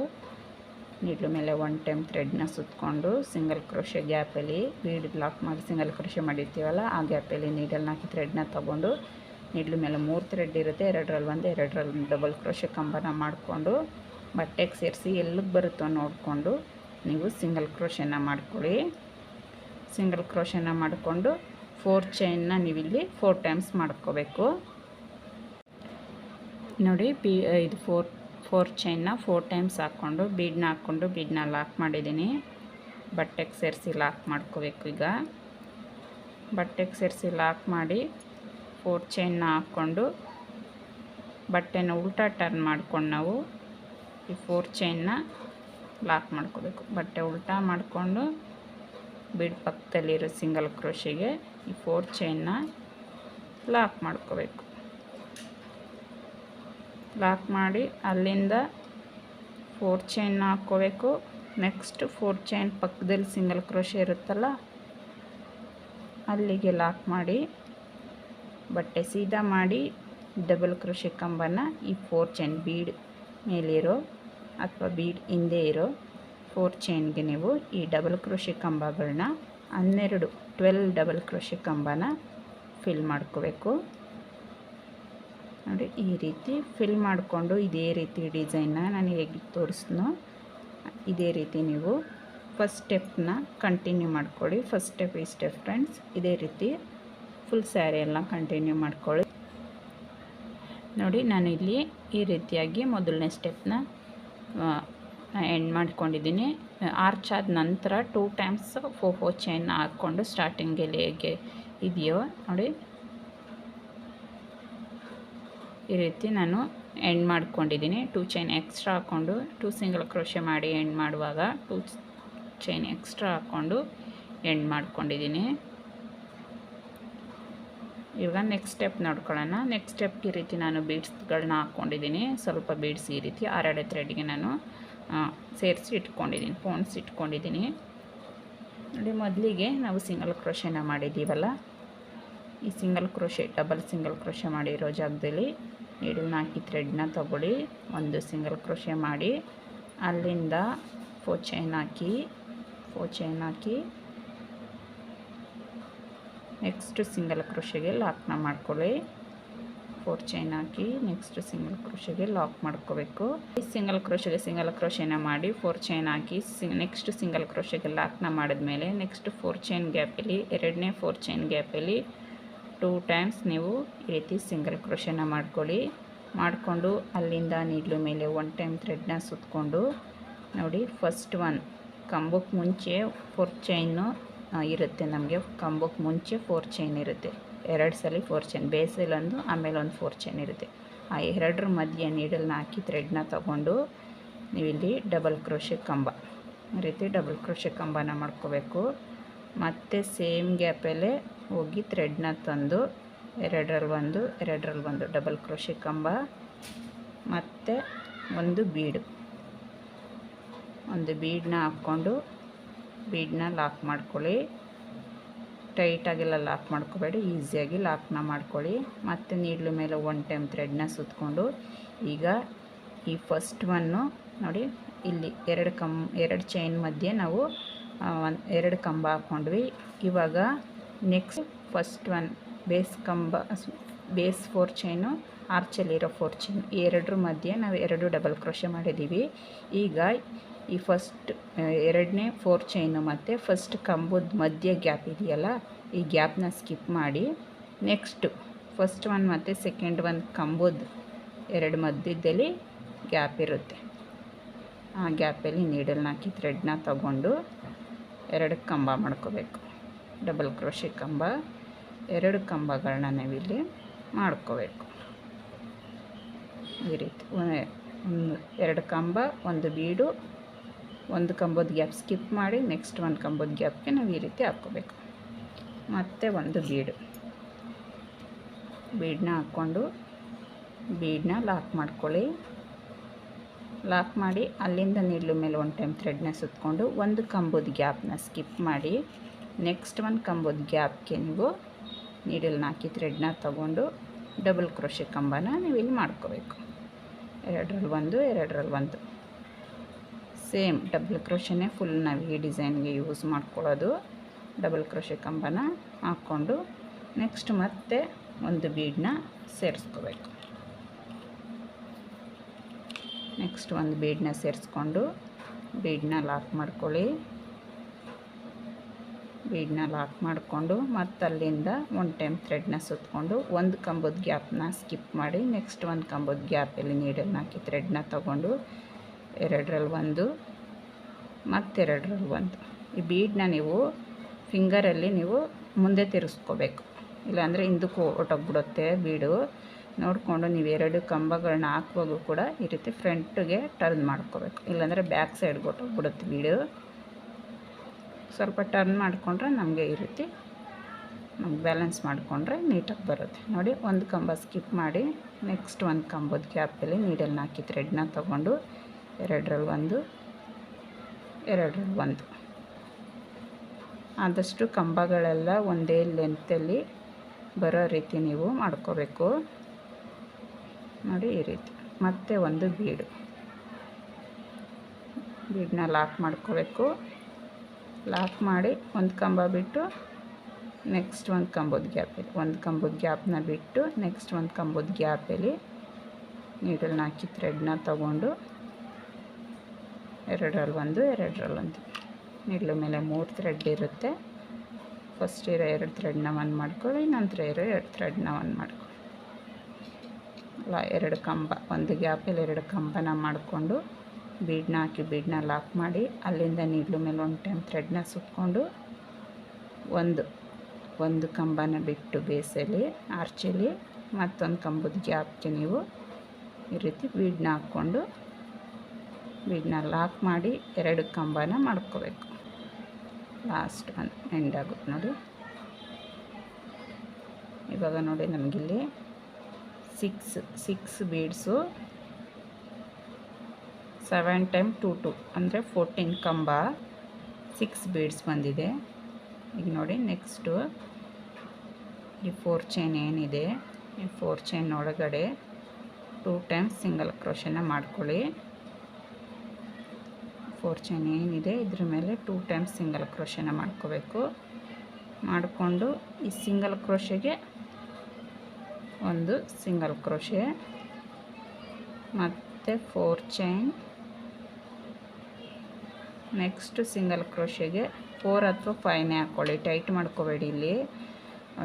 ನೀಡ್ಲು ಮೇಲೆ ಒನ್ ಟೈಮ್ ಥ್ರೆಡ್ನ ಸುತ್ತಕೊಂಡು ಸಿಂಗಲ್ ಕ್ರೋಶೆ ಗ್ಯಾಪಲ್ಲಿ ಬೀಡ್ ಲಾಕ್ ಮಾಡಿ ಸಿಂಗಲ್ ಕ್ರೋಶೆ ಮಾಡಿರ್ತೀವಲ್ಲ, ಆ ಗ್ಯಾಪಲ್ಲಿ ನೀಡಲ್ನ ಹಾಕಿ ಥ್ರೆಡ್ನ ತೊಗೊಂಡು ನೀಡ್ಲು ಮೇಲೆ ಮೂರು ಥ್ರೆಡ್ ಇರುತ್ತೆ ಎರಡರಲ್ಲಿ ಒಂದು ಎರಡರಲ್ಲಿ ಡಬಲ್ ಕ್ರೋಶೆ ಕಂಬನ ಮಾಡಿಕೊಂಡು ಬಟ್ಟೆಗೆ ಸೇರಿಸಿ ಎಲ್ಲಿಗೆ ಬರುತ್ತೋ ನೋಡಿಕೊಂಡು ನೀವು ಸಿಂಗಲ್ ಕ್ರೋಶೆನ ಮಾಡ್ಕೊಳ್ಳಿ. ಸಿಂಗಲ್ ಕ್ರೋಶೆನ ಮಾಡಿಕೊಂಡು ಫೋರ್ ಚೈನ್ನ ನೀವಿಲ್ಲಿ ಫೋರ್ ಟೈಮ್ಸ್ ಮಾಡ್ಕೋಬೇಕು. ನೋಡಿ ಬಿ ಇದು ಫೋರ್ ಫೋರ್ ಚೈನ್ನ ಫೋರ್ ಟೈಮ್ಸ್ ಹಾಕ್ಕೊಂಡು ಬೀಡ್ನ ಹಾಕ್ಕೊಂಡು ಬೀಡ್ನ ಲಾಕ್ ಮಾಡಿದ್ದೀನಿ. ಬಟ್ಟೆಗೆ ಸೇರಿಸಿ ಲಾಕ್ ಮಾಡ್ಕೋಬೇಕು ಈಗ. ಬಟ್ಟೆಗೆ ಸೇರಿಸಿ ಲಾಕ್ ಮಾಡಿ ಫೋರ್ ಚೈನ್ನ ಹಾಕ್ಕೊಂಡು ಬಟ್ಟೆನ ಉಲ್ಟಾ ಟರ್ನ್ ಮಾಡ್ಕೊಂಡು ನಾವು ಈ ಫೋರ್ ಚೈನ್ನ ಲಾಕ್ ಮಾಡ್ಕೋಬೇಕು. ಬಟ್ಟೆ ಉಲ್ಟಾ ಮಾಡಿಕೊಂಡು ಬೀಡ್ ಪಕ್ಕದಲ್ಲಿರೋ ಸಿಂಗಲ್ ಕ್ರೋಶಿಗೆ ಈ ಫೋರ್ ಚೈನ್ನ ಲಾಕ್ ಮಾಡ್ಕೋಬೇಕು. ಲಾಕ್ ಮಾಡಿ ಅಲ್ಲಿಂದ ಫೋರ್ ಚೈನ್ನ ಹಾಕ್ಕೋಬೇಕು. ನೆಕ್ಸ್ಟ್ ಫೋರ್ ಚೈನ್ ಪಕ್ಕದಲ್ಲಿ ಸಿಂಗಲ್ ಕ್ರೋಶೆ ಇರುತ್ತಲ್ಲ, ಅಲ್ಲಿಗೆ ಲಾಕ್ ಮಾಡಿ ಬಟ್ಟೆ ಸೀದಾ ಮಾಡಿ ಡಬಲ್ ಕ್ರೋಶೆ ಕಂಬನ ಈ ಫೋರ್ ಚೈನ್ ಬೀಡ್ ಮೇಲಿರೋ ಅಥವಾ ಬೀಡ್ ಹಿಂದೆ ಇರೋ ಫೋರ್ ಚೈನ್ಗೆ ನೀವು ಈ ಡಬಲ್ ಕ್ರೋಶೆ ಕಂಬಗಳನ್ನ ಹನ್ನೆರಡು ಟ್ವೆಲ್ ಡಬಲ್ ಕ್ರೋಶೆ ಕಂಬನ ಫಿಲ್ ಮಾಡ್ಕೋಬೇಕು. ನೋಡಿ, ಈ ರೀತಿ ಫಿಲ್ ಮಾಡಿಕೊಂಡು ಇದೇ ರೀತಿ ಡಿಸೈನ್ನ ನಾನು ಹೇಗೆ ತೋರಿಸ್ನೋ, ಇದೇ ರೀತಿ ನೀವು ಫಸ್ಟ್ ಸ್ಟೆಪ್ನ ಕಂಟಿನ್ಯೂ ಮಾಡ್ಕೊಳ್ಳಿ. ಫಸ್ಟ್ ಸ್ಟೆಪ್ ಈ ಸ್ಟೆಪ್ ಫ್ರೆಂಡ್ಸ್ ಇದೇ ರೀತಿ ಫುಲ್ ಸ್ಯಾರಿ ಎಲ್ಲ ಕಂಟಿನ್ಯೂ ಮಾಡ್ಕೊಳ್ಳಿ. ನೋಡಿ, ನಾನು ಇಲ್ಲಿ ಈ ರೀತಿಯಾಗಿ ಮೊದಲನೇ ಸ್ಟೆಪ್ನ ಎಂಡ್ ಮಾಡ್ಕೊಂಡಿದ್ದೀನಿ. ಆರ್ಚ್ ಆದ ನಂತರ two times four four chain ಹಾಕ್ಕೊಂಡು ಸ್ಟಾರ್ಟಿಂಗಲ್ಲಿ ಹೇಗೆ ಇದೆಯೋ ನೋಡಿ. ಈ ರೀತಿ ನಾನು ಎಂಡ್ ಮಾಡ್ಕೊಂಡಿದ್ದೀನಿ. ಟೂ ಚೈನ್ ಎಕ್ಸ್ಟ್ರಾ ಹಾಕ್ಕೊಂಡು ಟೂ ಸಿಂಗಲ್ ಕ್ರೋಶೆ ಮಾಡಿ ಎಂಡ್ ಮಾಡುವಾಗ ಟೂ ಚೈನ್ ಎಕ್ಸ್ಟ್ರಾ ಹಾಕ್ಕೊಂಡು ಎಂಡ್ ಮಾಡ್ಕೊಂಡಿದ್ದೀನಿ. ಇವಾಗ ನೆಕ್ಸ್ಟ್ ಸ್ಟೆಪ್ ನೋಡ್ಕೊಳ್ಳೋಣ. ನೆಕ್ಸ್ಟ್ ಸ್ಟೆಪ್ ಈ ರೀತಿ ನಾನು ಬೀಡ್ಸ್ಗಳನ್ನ ಹಾಕ್ಕೊಂಡಿದ್ದೀನಿ. ಸ್ವಲ್ಪ ಬೀಡ್ಸ್ ಈ ರೀತಿ ಆರಡೆ ಥ್ರೆಡ್ಗೆ ನಾನು ಸೇರಿಸಿ ಇಟ್ಕೊಂಡಿದ್ದೀನಿ ಫೋನ್ಸ್ ಇಟ್ಕೊಂಡಿದ್ದೀನಿ. ನೋಡಿ, ಮೊದಲಿಗೆ ನಾವು ಸಿಂಗಲ್ ಕ್ರೋಶೆನ ಮಾಡಿದ್ದೀವಲ್ಲ, ಈ single crochet double single crochet ಮಾಡಿರೋ ಜಾಗದಲ್ಲಿ ನೀಡಲ್ನ ಹಾಕಿ ಥ್ರೆಡ್ನ ತಗೊಳ್ಳಿ, ಒಂದು ಸಿಂಗಲ್ ಕ್ರೋಶೆ ಮಾಡಿ, ಅಲ್ಲಿಂದ ಫೋ ಚೈನ್ ಹಾಕಿ ಫೋ ಚೈನ್ ಹಾಕಿ ನೆಕ್ಸ್ಟ್ ಸಿಂಗಲ್ ಕ್ರೋಶೆಗೆ ಲಾಕ್ನ ಮಾಡ್ಕೊಳ್ಳಿ. ಫೋರ್ ಚೈನ್ ಹಾಕಿ ನೆಕ್ಸ್ಟ್ ಸಿಂಗಲ್ ಕ್ರೋಶೆಗೆ ಲಾಕ್ ಮಾಡ್ಕೋಬೇಕು. ಸಿಂಗಲ್ ಕ್ರೋಶೆಗೆ ಸಿಂಗಲ್ ಕ್ರೋಶೆನ ಮಾಡಿ ಫೋರ್ ಚೈನ್ ಹಾಕಿ ನೆಕ್ಸ್ಟ್ ಸಿಂಗಲ್ ಕ್ರೋಶೆಗೆ ಲಾಕ್ನ ಮಾಡಿದ್ಮೇಲೆ ನೆಕ್ಸ್ಟ್ ಫೋರ್ ಚೈನ್ ಗ್ಯಾಪಲ್ಲಿ ಎರಡನೇ ಫೋರ್ ಚೈನ್ ಗ್ಯಾಪಲ್ಲಿ ಟೂ ಟೈಮ್ಸ್ ನೀವು ಈ ರೀತಿ ಸಿಂಗಲ್ ಕ್ರೋಶನ ಮಾಡ್ಕೊಳ್ಳಿ. ಮಾಡಿಕೊಂಡು ಅಲ್ಲಿಂದ ನೀಡ್ಲು ಮೇಲೆ ಒನ್ ಟೈಮ್ ಥ್ರೆಡ್ನ ಸುತ್ತಕೊಂಡು ನೋಡಿ ಫಸ್ಟ್ ಒನ್ ಕಂಬಕ್ಕೆ ಮುಂಚೆ ಫೋರ್ ಚೈನು ಇರುತ್ತೆ ನಮಗೆ. ಕಂಬಕ್ಕೆ ಮುಂಚೆ ಫೋರ್ ಚೈನ್ ಇರುತ್ತೆ. ಎರಡು ಸಲ ಫೋರ್ ಚೈನ್ ಬೇಸಲ್ಲಿ ಒಂದು, ಆಮೇಲೆ ಒಂದು ಫೋರ್ ಚೈನ್ ಇರುತ್ತೆ. ಆ ಎರಡರ ಮಧ್ಯೆ ನೀಡಲ್ನ ಹಾಕಿ ಥ್ರೆಡ್ನ ತಗೊಂಡು ನೀವಿಲ್ಲಿ ಡಬಲ್ ಕ್ರೋಶೆ ಕಂಬ ರೀತಿ ಡಬಲ್ ಕ್ರೋಶೆ ಕಂಬನ ಮಾಡ್ಕೋಬೇಕು. ಮತ್ತು ಸೇಮ್ ಗ್ಯಾಪಲ್ಲೇ ಹೋಗಿ ಥ್ರೆಡ್ನ ತಂದು ಎರಡರಲ್ಲಿ ಒಂದು ಎರಡರಲ್ಲಿ ಒಂದು ಡಬಲ್ ಕ್ರೋಶೆ ಕಂಬ, ಮತ್ತು ಒಂದು ಬೀಡು ಒಂದು ಬೀಡನ್ನ ಹಾಕ್ಕೊಂಡು ಬೀಡನ್ನ ಲಾಕ್ ಮಾಡ್ಕೊಳ್ಳಿ. ಟೈಟಾಗೆಲ್ಲ ಲಾಕ್ ಮಾಡ್ಕೋಬೇಡಿ, ಈಸಿಯಾಗಿ ಲಾಕ್ನ ಮಾಡ್ಕೊಳ್ಳಿ. ಮತ್ತು ನೀಡ್ಲು ಮೇಲೆ ಒನ್ ಟೈಮ್ ಥ್ರೆಡ್ನ ಸುತ್ತಕೊಂಡು ಈಗ ಈ ಫಸ್ಟ್ ಒನ್ನು ನೋಡಿ, ಇಲ್ಲಿ ಎರಡು ಕಂ, ಎರಡು ಚೈನ್ ಮಧ್ಯೆ ನಾವು ಎರಡು ಕಂಬ ಹಾಕ್ಕೊಂಡ್ವಿ. ಇವಾಗ ನೆಕ್ಸ್ಟ್ ಫಸ್ಟ್ ಒನ್ ಬೇಸ್ ಕಂಬ ಬೇಸ್ ಫೋರ್ ಚೈನು, ಆರ್ಚಲ್ಲಿರೋ ಫೋರ್ ಚೈನ್ ಎರಡರ ಮಧ್ಯೆ ನಾವು ಎರಡು ಡಬಲ್ ಕ್ರೋಶೆ ಮಾಡಿದ್ದೀವಿ. ಈಗ ಈ ಫಸ್ಟ್ ಎರಡನೇ ಫೋರ್ ಚೈನು ಮತ್ತು ಫಸ್ಟ್ ಕಂಬದ ಮಧ್ಯ ಗ್ಯಾಪ್ ಇದೆಯಲ್ಲ, ಈ ಗ್ಯಾಪ್ನ ಸ್ಕಿಪ್ ಮಾಡಿ ನೆಕ್ಸ್ಟು ಫಸ್ಟ್ ಒನ್ ಮತ್ತು ಸೆಕೆಂಡ್ ಒನ್ ಕಂಬದ ಎರಡು ಮಧ್ಯದಲ್ಲಿ ಗ್ಯಾಪ್ ಇರುತ್ತೆ. ಆ ಗ್ಯಾಪಲ್ಲಿ ನೀಡಲ್ನ ಹಾಕಿ ಥ್ರೆಡ್ನ ತಗೊಂಡು ಎರಡು ಕಂಬ ಮಾಡ್ಕೋಬೇಕು. ಡಬಲ್ ಕ್ರೋಶೆ ಕಂಬ, ಎರಡು ಕಂಬಗಳನ್ನ ನಾವಿಲ್ಲಿ ಮಾಡ್ಕೋಬೇಕು. ಈ ರೀತಿ ಎರಡು ಕಂಬ, ಒಂದು ಬೀಡು ಒಂದು ಕಂಬದ ಗ್ಯಾಪ್ ಸ್ಕಿಪ್ ಮಾಡಿ ನೆಕ್ಸ್ಟ್ ಒಂದು ಕಂಬದ ಗ್ಯಾಪ್ಗೆ ನಾವು ಈ ರೀತಿ ಹಾಕ್ಕೋಬೇಕು. ಮತ್ತು ಒಂದು ಬೀಡು. ಬೀಡನ್ನ ಹಾಕ್ಕೊಂಡು ಬೀಡನ್ನ ಲಾಕ್ ಮಾಡ್ಕೊಳ್ಳಿ. ಲಾಕ್ ಮಾಡಿ ಅಲ್ಲಿಂದ ನಿಲ್ಲು ಮೇಲೆ ಒಂದು ಟೈಮ್ ಥ್ರೆಡ್ನ ಸುತ್ತಕೊಂಡು ಒಂದು ಕಂಬದ ಗ್ಯಾಪ್ನ ಸ್ಕಿಪ್ ಮಾಡಿ ನೆಕ್ಸ್ಟ್ ಒಂದು ಕಂಬದ ಗ್ಯಾಪ್ಗೆ ನೀವು ನೀಡಲ್ನ ಹಾಕಿ ಥ್ರೆಡ್ನ ತಗೊಂಡು ಡಬಲ್ ಕ್ರೋಶೆ ಕಂಬನ ನೀವು ಇಲ್ಲಿ ಮಾಡ್ಕೋಬೇಕು. ಎರಡರಲ್ಲಿ ಒಂದು ಎರಡರಲ್ಲಿ ಒಂದು. ಸೇಮ್ ಡಬಲ್ ಕ್ರೋಶನೇ ಫುಲ್ ನಾವು ಈ ಡಿಸೈನ್ಗೆ ಯೂಸ್ ಮಾಡ್ಕೊಳ್ಳೋದು. ಡಬಲ್ ಕ್ರೋಶೆ ಕಂಬನ ಹಾಕ್ಕೊಂಡು ನೆಕ್ಸ್ಟ್ ಮತ್ತೆ ಒಂದು ಬೀಡನ್ನ ಸೇರಿಸ್ಕೋಬೇಕು. ನೆಕ್ಸ್ಟ್ ಒಂದು ಬೀಡನ್ನ ಸೇರಿಸ್ಕೊಂಡು ಬೀಡನ್ನ ಲಾಕ್ ಮಾಡ್ಕೊಳ್ಳಿ. ಬೀಡನ್ನ ಲಾಕ್ ಮಾಡಿಕೊಂಡು ಮತ್ತು ಅಲ್ಲಿಂದ ಒನ್ ಟೈಮ್ ಥ್ರೆಡ್ನ ಸುತ್ತಕೊಂಡು ಒಂದು ಕಂಬದ ಗ್ಯಾಪ್ನ ಸ್ಕಿಪ್ ಮಾಡಿ ನೆಕ್ಸ್ಟ್ ಒಂದು ಕಂಬದ ಗ್ಯಾಪಲ್ಲಿ ನೀಡಲ್ನ ಹಾಕಿ ಥ್ರೆಡ್ನ ತಗೊಂಡು ಎರಡರಲ್ಲಿ ಒಂದು ಮತ್ತೆರಡರಲ್ಲಿ ಒಂದು. ಈ ಬೀಡನ್ನ ನೀವು ಫಿಂಗರಲ್ಲಿ ನೀವು ಮುಂದೆ ತಿರುಗಿಸ್ಕೋಬೇಕು ಇಲ್ಲಾಂದರೆ ಹಿಂದಕ್ಕೆ ಹೊಟ್ಟೋಗ್ಬಿಡುತ್ತೆ ಬೀಡು ನೋಡಿಕೊಂಡು ನೀವು ಎರಡು ಕಂಬಗಳನ್ನ ಹಾಕುವಾಗ ಕೂಡ ಈ ರೀತಿ ಫ್ರಂಟ್ಗೆ ಟರ್ನ್ ಮಾಡ್ಕೋಬೇಕು. ಇಲ್ಲಾಂದರೆ ಬ್ಯಾಕ್ ಸೈಡ್ಗೆ ಹೊಟ್ಟೋಗ್ಬಿಡುತ್ತೆ ಬೀಡು ಸ್ವಲ್ಪ ಟರ್ನ್ ಮಾಡಿಕೊಂಡ್ರೆ ನಮಗೆ ಈ ರೀತಿ ನಮ್ಗೆ ಬ್ಯಾಲೆನ್ಸ್ ಮಾಡಿಕೊಂಡ್ರೆ ನೀಟಾಗಿ ಬರುತ್ತೆ. ನೋಡಿ, ಒಂದು ಕಂಬ ಸ್ಕಿಪ್ ಮಾಡಿ ನೆಕ್ಸ್ಟ್ ಒಂದು ಕಂಬದ ಗ್ಯಾಪಲ್ಲಿ ನೀಡಲ್ನ ಹಾಕಿ ಥ್ರೆಡ್ನ ತೊಗೊಂಡು ಎರಡರಲ್ಲಿ ಒಂದು ಎರಡರಲ್ಲಿ ಒಂದು. ಆದಷ್ಟು ಕಂಬಗಳೆಲ್ಲ ಒಂದೇ ಲೆಂತಲ್ಲಿ ಬರೋ ರೀತಿ ನೀವು ಮಾಡ್ಕೋಬೇಕು. ನೋಡಿ ಈ ರೀತಿ. ಮತ್ತೆ ಒಂದು ಬೀಡು. ಬೀಡನ್ನ ಲಾಕ್ ಮಾಡ್ಕೋಬೇಕು. ಲಾಕ್ ಮಾಡಿ ಒಂದು ಕಂಬ ಬಿಟ್ಟು ನೆಕ್ಸ್ಟ್ ಒಂದು ಕಂಬದ ಗ್ಯಾಪಲ್ಲಿ ಒಂದು ಕಂಬದ ಗ್ಯಾಪ್ನ ಬಿಟ್ಟು ನೆಕ್ಸ್ಟ್ ಒಂದು ಕಂಬದ ಗ್ಯಾಪಲ್ಲಿ ನೀಡಲ್ನ ಹಾಕಿ ಥ್ರೆಡ್ನ ತಗೊಂಡು ಎರಡರಲ್ಲಿ ಒಂದು ಎರಡರಲ್ಲಿ ಒಂದು. ನಿಡ್ಲು ಮೇಲೆ ಮೂರು ಥ್ರೆಡ್ ಇರುತ್ತೆ. ಫಸ್ಟ್ ಇರೋ ಎರಡು ಥ್ರೆಡ್ನ ಒಂದು ಮಾಡ್ಕೊಳ್ಳಿ ನಂತರ ಇರೋ ಎರಡು ಥ್ರೆಡ್ನ ಒಂದು ಮಾಡ್ಕೊಳ್ಳಿ. ಅಲ್ಲ, ಎರಡು ಕಂಬ, ಒಂದು ಗ್ಯಾಪಲ್ಲಿ ಎರಡು ಕಂಬನ ಮಾಡಿಕೊಂಡು ಬೀಡ್ನ ಹಾಕಿ ಬೀಡನ್ನ ಲಾಕ್ ಮಾಡಿ, ಅಲ್ಲಿಂದ ನಿಡ್ಲು ಮೇಲೆ ಒಂದು ಟೈಮ್ ಥ್ರೆಡ್ನ ಸುತ್ಕೊಂಡು ಒಂದು ಒಂದು ಕಂಬನ ಬಿಟ್ಟು ಬೇಸಲಿ ಆರ್ಚಲಿ ಮತ್ತೊಂದು ಕಂಬದ ಗ್ಯಾಪ್ಗೆ ನೀವು ಈ ರೀತಿ ಬೀಡ್ನ ಹಾಕ್ಕೊಂಡು ಬೀಡನ್ನ ಲಾಕ್ ಮಾಡಿ ಎರಡು ಕಂಬನ ಮಾಡ್ಕೋಬೇಕು. ಲಾಸ್ಟ್ ಒಂದು ಎಂಡ್ ಆಗುತ್ತೆ ನೋಡಿ. ಇವಾಗ ನೋಡಿ ನಮಗಿಲ್ಲಿ six six beads seven time two two ಅಂದರೆ ಫೋರ್ಟೀನ್ ಕಂಬ ಸಿಕ್ಸ್ ಬೀಡ್ಸ್ ಬಂದಿದೆ. ಈಗ ನೋಡಿ ನೆಕ್ಸ್ಟು ಈ ಫೋರ್ ಚೈನ್ ಏನಿದೆ, ಈ ಫೋರ್ ಚೈನ್ ಒಳಗಡೆ ಟೂ ಟೈಮ್ಸ್ ಸಿಂಗಲ್ ಕ್ರೋಶನ ಮಾಡ್ಕೊಳ್ಳಿ. ಫೋರ್ ಚೈನ್ ಏನಿದೆ, ಇದ್ರ ಮೇಲೆ ಟೂ ಟೈಮ್ಸ್ ಸಿಂಗಲ್ ಕ್ರೋಶನ ಮಾಡ್ಕೋಬೇಕು. ಮಾಡಿಕೊಂಡು ಈ ಸಿಂಗಲ್ ಕ್ರೋಶೆಗೆ ಒಂದು ಸಿಂಗಲ್ ಕ್ರೋಶೆ ಮತ್ತು ಫೋರ್ ಚೈನ್ ನೆಕ್ಸ್ಟ್ ಸಿಂಗಲ್ ಕ್ರೋಶೆಗೆ ಫೋರ್ ಅಥವಾ ಫೈವ್ನೇ ಹಾಕ್ಕೊಳ್ಳಿ ಟೈಟ್ ಮಾಡ್ಕೋಬೇಡಿ ಇಲ್ಲಿ.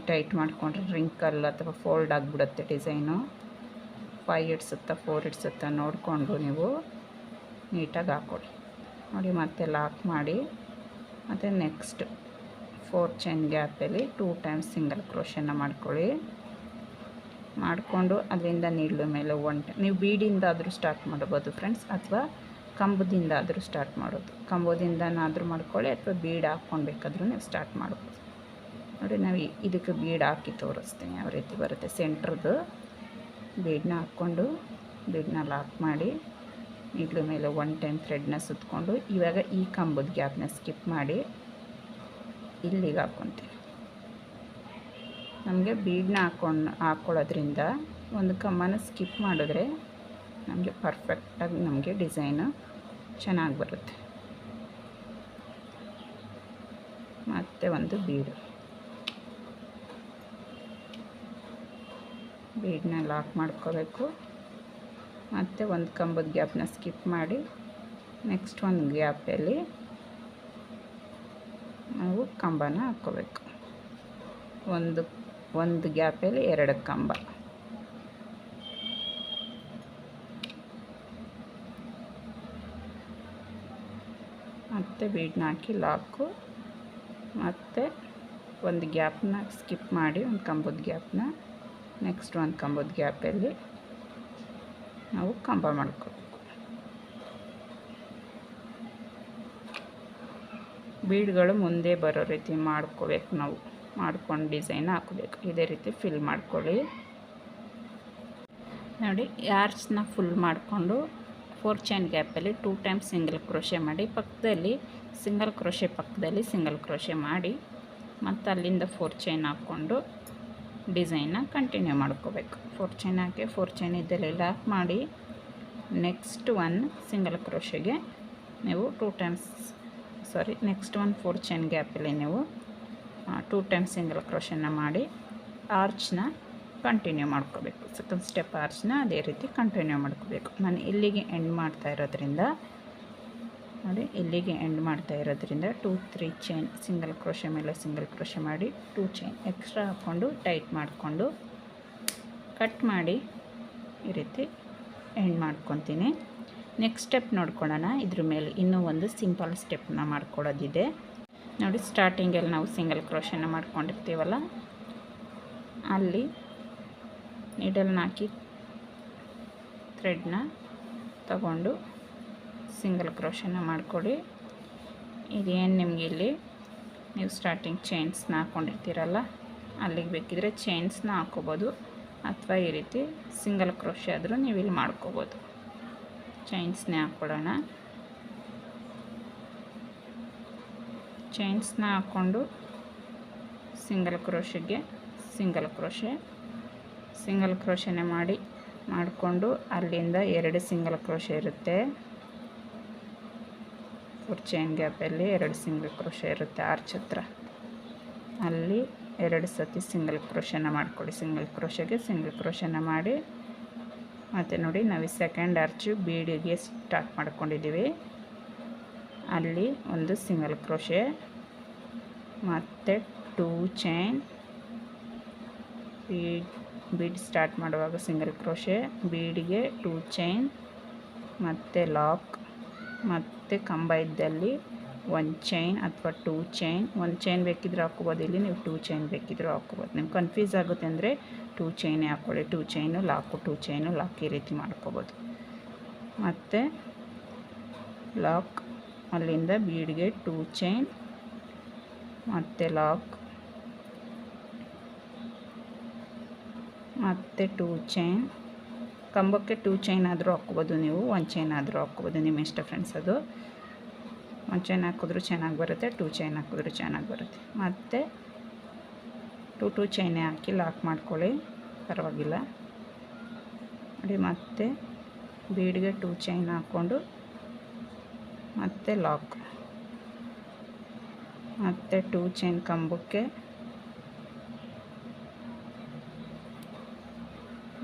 ಟೈಟ್ ಮಾಡಿಕೊಂಡ್ರೆ ರಿಂಕಲ್ ಅಥವಾ ಫೋಲ್ಡ್ ಆಗಿಬಿಡುತ್ತೆ ಡಿಸೈನು ಫೈವ್ ಇಡ್ಸುತ್ತಾ ಫೋರ್ ಇಡ್ಸುತ್ತಾ ನೋಡಿಕೊಂಡು ನೀವು ನೀಟಾಗಿ ಹಾಕ್ಕೊಳ್ಳಿ ನೋಡಿ ಮತ್ತೆ ಲಾಕ್ ಮಾಡಿ. ಮತ್ತು ನೆಕ್ಸ್ಟ್ ಫೋರ್ ಚೈನ್ ಗ್ಯಾಪಲ್ಲಿ ಟೂ ಟೈಮ್ಸ್ ಸಿಂಗಲ್ ಕ್ರೋಷನ್ನ ಮಾಡ್ಕೊಳ್ಳಿ. ಮಾಡಿಕೊಂಡು ಅದರಿಂದ ನೀಡ್ಲು ಮೇಲೆ ಒನ್ ಟೈಮ್ ನೀವು ಬೀಡಿಂದಾದರೂ ಸ್ಟಾರ್ಟ್ ಮಾಡ್ಬೋದು ಫ್ರೆಂಡ್ಸ್ ಅಥವಾ ಕಂಬದಿಂದಾದರೂ ಸ್ಟಾರ್ಟ್ ಮಾಡೋದು. ಕಂಬದಿಂದನಾದರೂ ಮಾಡ್ಕೊಳ್ಳಿ ಅಥವಾ ಬೀಡ್ ಹಾಕ್ಕೊಳ್ಬೇಕಾದ್ರೂ ನೀವು ಸ್ಟಾರ್ಟ್ ಮಾಡ್ಬೋದು. ನೋಡಿ ನಾವು ಇದಕ್ಕೆ ಬೀಡ್ ಹಾಕಿ ತೋರಿಸ್ತೀನಿ ಯಾವ ರೀತಿ ಬರುತ್ತೆ. ಸೆಂಟ್ರದ್ದು ಬೀಡನ್ನ ಹಾಕ್ಕೊಂಡು ಬೀಡನ್ನ ಲಾಕ್ ಮಾಡಿ. ಇಡ್ಲು ಮೇಲೆ ಒನ್ ಟೈಮ್ ಥ್ರೆಡ್ನ ಸುತ್ತಕೊಂಡು ಇವಾಗ ಈ ಕಂಬದ ಗ್ಯಾಪ್ನ ಸ್ಕಿಪ್ ಮಾಡಿ ಇಲ್ಲಿಗೆ ಹಾಕ್ಕೊತೀವಿ ನಮಗೆ ಬೀಡನ್ನ ಹಾಕೊಂಡು ಹಾಕ್ಕೊಳ್ಳೋದ್ರಿಂದ ಒಂದು ಕಂಬನ ಸ್ಕಿಪ್ ಮಾಡಿದ್ರೆ ನಮಗೆ ಪರ್ಫೆಕ್ಟಾಗಿ ನಮಗೆ ಡಿಸೈನು ಚೆನ್ನಾಗಿ ಬರುತ್ತೆ. ಮತ್ತು ಒಂದು ಬೀಡು ಬೀಡನ್ನ ಲಾಕ್ ಮಾಡ್ಕೋಬೇಕು. ಮತ್ತು ಒಂದು ಕಂಬದ ಗ್ಯಾಪ್ನ ಸ್ಕಿಪ್ ಮಾಡಿ ನೆಕ್ಸ್ಟ್ ಒಂದು ಗ್ಯಾಪಲ್ಲಿ ನಾವು ಕಂಬನ ಹಾಕ್ಕೋಬೇಕು. ಒಂದು ಒಂದು ಗ್ಯಾಪಲ್ಲಿ ಎರಡು ಕಂಬ. ಮತ್ತು ಬೀಡನ್ನ ಹಾಕಿ ಲಾಕು. ಮತ್ತು ಒಂದು ಗ್ಯಾಪ್ನ ಸ್ಕಿಪ್ ಮಾಡಿ ಒಂದು ಕಂಬದ ಗ್ಯಾಪ್ನ, ನೆಕ್ಸ್ಟ್ ಒಂದು ಕಂಬದ ಗ್ಯಾಪಲ್ಲಿ ನಾವು ಕಂಬ ಮಾಡ್ಕೋಬೇಕು ಬೀಡ್ಗಳು ಮುಂದೆ ಬರೋ ರೀತಿ ಮಾಡ್ಕೋಬೇಕು ನಾವು. ಮಾಡ್ಕೊಂಡು ಡಿಸೈನ್ ಹಾಕೋಬೇಕು. ಇದೇ ರೀತಿ ಫಿಲ್ ಮಾಡ್ಕೊಳ್ಳಿ. ನೋಡಿ ಯಾರ್ಚ್ನ ಫುಲ್ ಮಾಡಿಕೊಂಡು ಫೋರ್ ಚೈನ್ ಗ್ಯಾಪಲ್ಲಿ ಟೂ ಟೈಮ್ ಸಿಂಗಲ್ ಕ್ರೋಶೆ ಮಾಡಿ, ಪಕ್ಕದಲ್ಲಿ ಸಿಂಗಲ್ ಕ್ರೋಶೆ ಪಕ್ಕದಲ್ಲಿ ಸಿಂಗಲ್ ಕ್ರೋಶೆ ಮಾಡಿ ಮತ್ತು ಅಲ್ಲಿಂದ ಫೋರ್ ಚೈನ್ ಹಾಕ್ಕೊಂಡು ಡಿಸೈನ್ನ ಕಂಟಿನ್ಯೂ ಮಾಡ್ಕೋಬೇಕು. ಫೋರ್ ಚೈನ್ ಹಾಕಿ ಫೋರ್ ಚೈನ್ ಇದ್ದಲ್ಲಿ ಲಾಕ್ ಮಾಡಿ ನೆಕ್ಸ್ಟ್ ಒನ್ ಸಿಂಗಲ್ ಕ್ರೋಶೆಗೆ ನೀವು two times sorry next one four chain ಗ್ಯಾಪಲ್ಲಿ ನೀವು ಟೂ ಟೈಮ್ಸ್ ಸಿಂಗಲ್ ಕ್ರೋಶನ ಮಾಡಿ ಆರ್ಚ್ನ ಕಂಟಿನ್ಯೂ ಮಾಡ್ಕೋಬೇಕು. ಸೆಕೆಂಡ್ ಸ್ಟೆಪ್ ಆರ್ಚ್ನ ಅದೇ ರೀತಿ ಕಂಟಿನ್ಯೂ ಮಾಡ್ಕೋಬೇಕು. ನಾನು ಇಲ್ಲಿಗೆ ಎಂಡ್ ಮಾಡ್ತಾ ಇರೋದ್ರಿಂದ ನೋಡಿ, ಇಲ್ಲಿಗೆ ಎಂಡ್ ಮಾಡ್ತಾ ಇರೋದ್ರಿಂದ two three chain single crochet ಮೇಲೆ ಸಿಂಗಲ್ ಕ್ರೋಶೆ ಮಾಡಿ ಟೂ ಚೈನ್ ಎಕ್ಸ್ಟ್ರಾ ಹಾಕ್ಕೊಂಡು ಟೈಟ್ ಮಾಡಿಕೊಂಡು ಕಟ್ ಮಾಡಿ ಈ ರೀತಿ ಎಂಡ್ ಮಾಡ್ಕೊತೀನಿ. ನೆಕ್ಸ್ಟ್ ಸ್ಟೆಪ್ ನೋಡ್ಕೊಳ್ಳೋಣ. ಇದ್ರ ಮೇಲೆ ಇನ್ನೂ ಒಂದು ಸಿಂಪಲ್ ಸ್ಟೆಪ್ನ ಮಾಡ್ಕೊಳ್ಳೋದಿದೆ ನೋಡಿ ಸ್ಟಾರ್ಟಿಂಗಲ್ಲಿ ನಾವು ಸಿಂಗಲ್ ಕ್ರೋಶನ ಮಾಡ್ಕೊಂಡಿರ್ತೀವಲ್ಲ, ಅಲ್ಲಿ ನೀಡಲ್ನ ಹಾಕಿ ಥ್ರೆಡ್ನ ತಗೊಂಡು ಸಿಂಗಲ್ ಕ್ರೋಶನ ಮಾಡಿಕೊಡಿ. ಇದೇನು ನಿಮಗೆ ಇಲ್ಲಿ? ನೀವು ಸ್ಟಾರ್ಟಿಂಗ್ ಚೈನ್ಸ್ನ ಹಾಕ್ಕೊಂಡಿರ್ತೀರಲ್ಲ ಅಲ್ಲಿಗೆ ಬೇಕಿದ್ರೆ ಚೈನ್ಸ್ನ ಹಾಕ್ಕೋಬೋದು ಅಥವಾ ಈ ರೀತಿ ಸಿಂಗಲ್ ಕ್ರೋಶೆ ಆದರೂ ನೀವು ಇಲ್ಲಿ ಮಾಡ್ಕೋಬೋದು. ಚೈನ್ಸ್ನೇ ಹಾಕ್ಕೊಡೋಣ. ಚೈನ್ಸ್ನ ಹಾಕ್ಕೊಂಡು ಸಿಂಗಲ್ ಕ್ರೋಶೆಗೆ ಸಿಂಗಲ್ ಕ್ರೋಶೆ. ಸಿಂಗಲ್ ಕ್ರೋಶೆನೇ ಮಾಡಿ, ಮಾಡಿಕೊಂಡು ಅಲ್ಲಿಂದ ಎರಡು ಸಿಂಗಲ್ ಕ್ರೋಶೆ ಇರುತ್ತೆ. ಫೋರ್ ಚೈನ್ ಗ್ಯಾಪಲ್ಲಿ ಎರಡು ಸಿಂಗಲ್ ಕ್ರೋಶೆ ಇರುತ್ತೆ ಆರ್ಚ್ ಹತ್ರ. ಅಲ್ಲಿ ಎರಡು ಸತಿ ಸಿಂಗಲ್ ಕ್ರೋಶನ ಮಾಡ್ಕೊಡಿ. ಸಿಂಗಲ್ ಕ್ರೋಶೆಗೆ ಸಿಂಗಲ್ ಕ್ರೋಶನ ಮಾಡಿ, ಮತ್ತು ನೋಡಿ ನಾವು ಸೆಕೆಂಡ್ ಅರ್ಚು ಬೀಡಿಗೆ ಸ್ಟಾರ್ಟ್ ಮಾಡ್ಕೊಂಡಿದ್ದೀವಿ. ಅಲ್ಲಿ ಒಂದು ಸಿಂಗಲ್ ಕ್ರೋಶೆ, ಮತ್ತು two chain bead bead start ಮಾಡುವಾಗ ಸಿಂಗಲ್ ಕ್ರೋಶೆ, ಬೀಡಿಗೆ ಟೂ ಚೈನ್ ಮತ್ತು ಲಾಕ್ ಮತ್ತು ಕಂಬ ಇದ್ದಲ್ಲಿ ಒಂದು ಚೈನ್ ಅಥವಾ ಟೂ ಚೈನ್ ಒಂದು ಚೈನ್ ಬೇಕಿದ್ರೆ ಹಾಕ್ಕೋಬೋದು, ಇಲ್ಲಿ ನೀವು ಟೂ ಚೈನ್ ಬೇಕಿದ್ರೂ ಹಾಕ್ಕೋಬೋದು. ನಿಮ್ಗೆ ಕನ್ಫ್ಯೂಸ್ ಆಗುತ್ತೆ ಅಂದರೆ ಟೂ ಚೈನೇ ಹಾಕ್ಕೊಳ್ಳಿ. Two chain lock two chain lock ಈ ರೀತಿ ಮಾಡ್ಕೋಬೋದು. ಮತ್ತು ಲಾಕ್ ಅಲ್ಲಿಂದ ಬೀಡ್ಗೆ ಟೂ ಚೈನ್ ಮತ್ತು ಲಾಕ್ ಮತ್ತು ಟೂ ಚೈನ್ ಕಂಬಕ್ಕೆ ಟೂ ಚೈನ್ ಆದರೂ ಹಾಕ್ಬೋದು ನೀವು ಒಂದು ಚೈನ್ ಆದರೂ ಹಾಕ್ಬೋದು ನಿಮ್ಮ ಇಷ್ಟ ಫ್ರೆಂಡ್ಸ್ ಅದು. ಒಂದು ಚೈನ್ ಹಾಕಿದ್ರೂ ಚೆನ್ನಾಗಿ ಬರುತ್ತೆ ಟೂ ಚೈನ್ ಹಾಕಿದ್ರೂ ಚೆನ್ನಾಗಿ ಬರುತ್ತೆ. ಮತ್ತು ಟೂ ಟೂ ಚೈನೇ ಹಾಕಿ ಲಾಕ್ ಮಾಡ್ಕೊಳ್ಳಿ. ಪರವಾಗಿಲ್ಲ. ನೋಡಿ, ಮತ್ತೆ ಬೀಡ್ಗೆ ಟೂ ಚೈನ್ ಹಾಕ್ಕೊಂಡು ಮತ್ತು ಲಾಕ್ ಮತ್ತೆ ಟೂ ಚೈನ್ ಕಂಬಕ್ಕೆ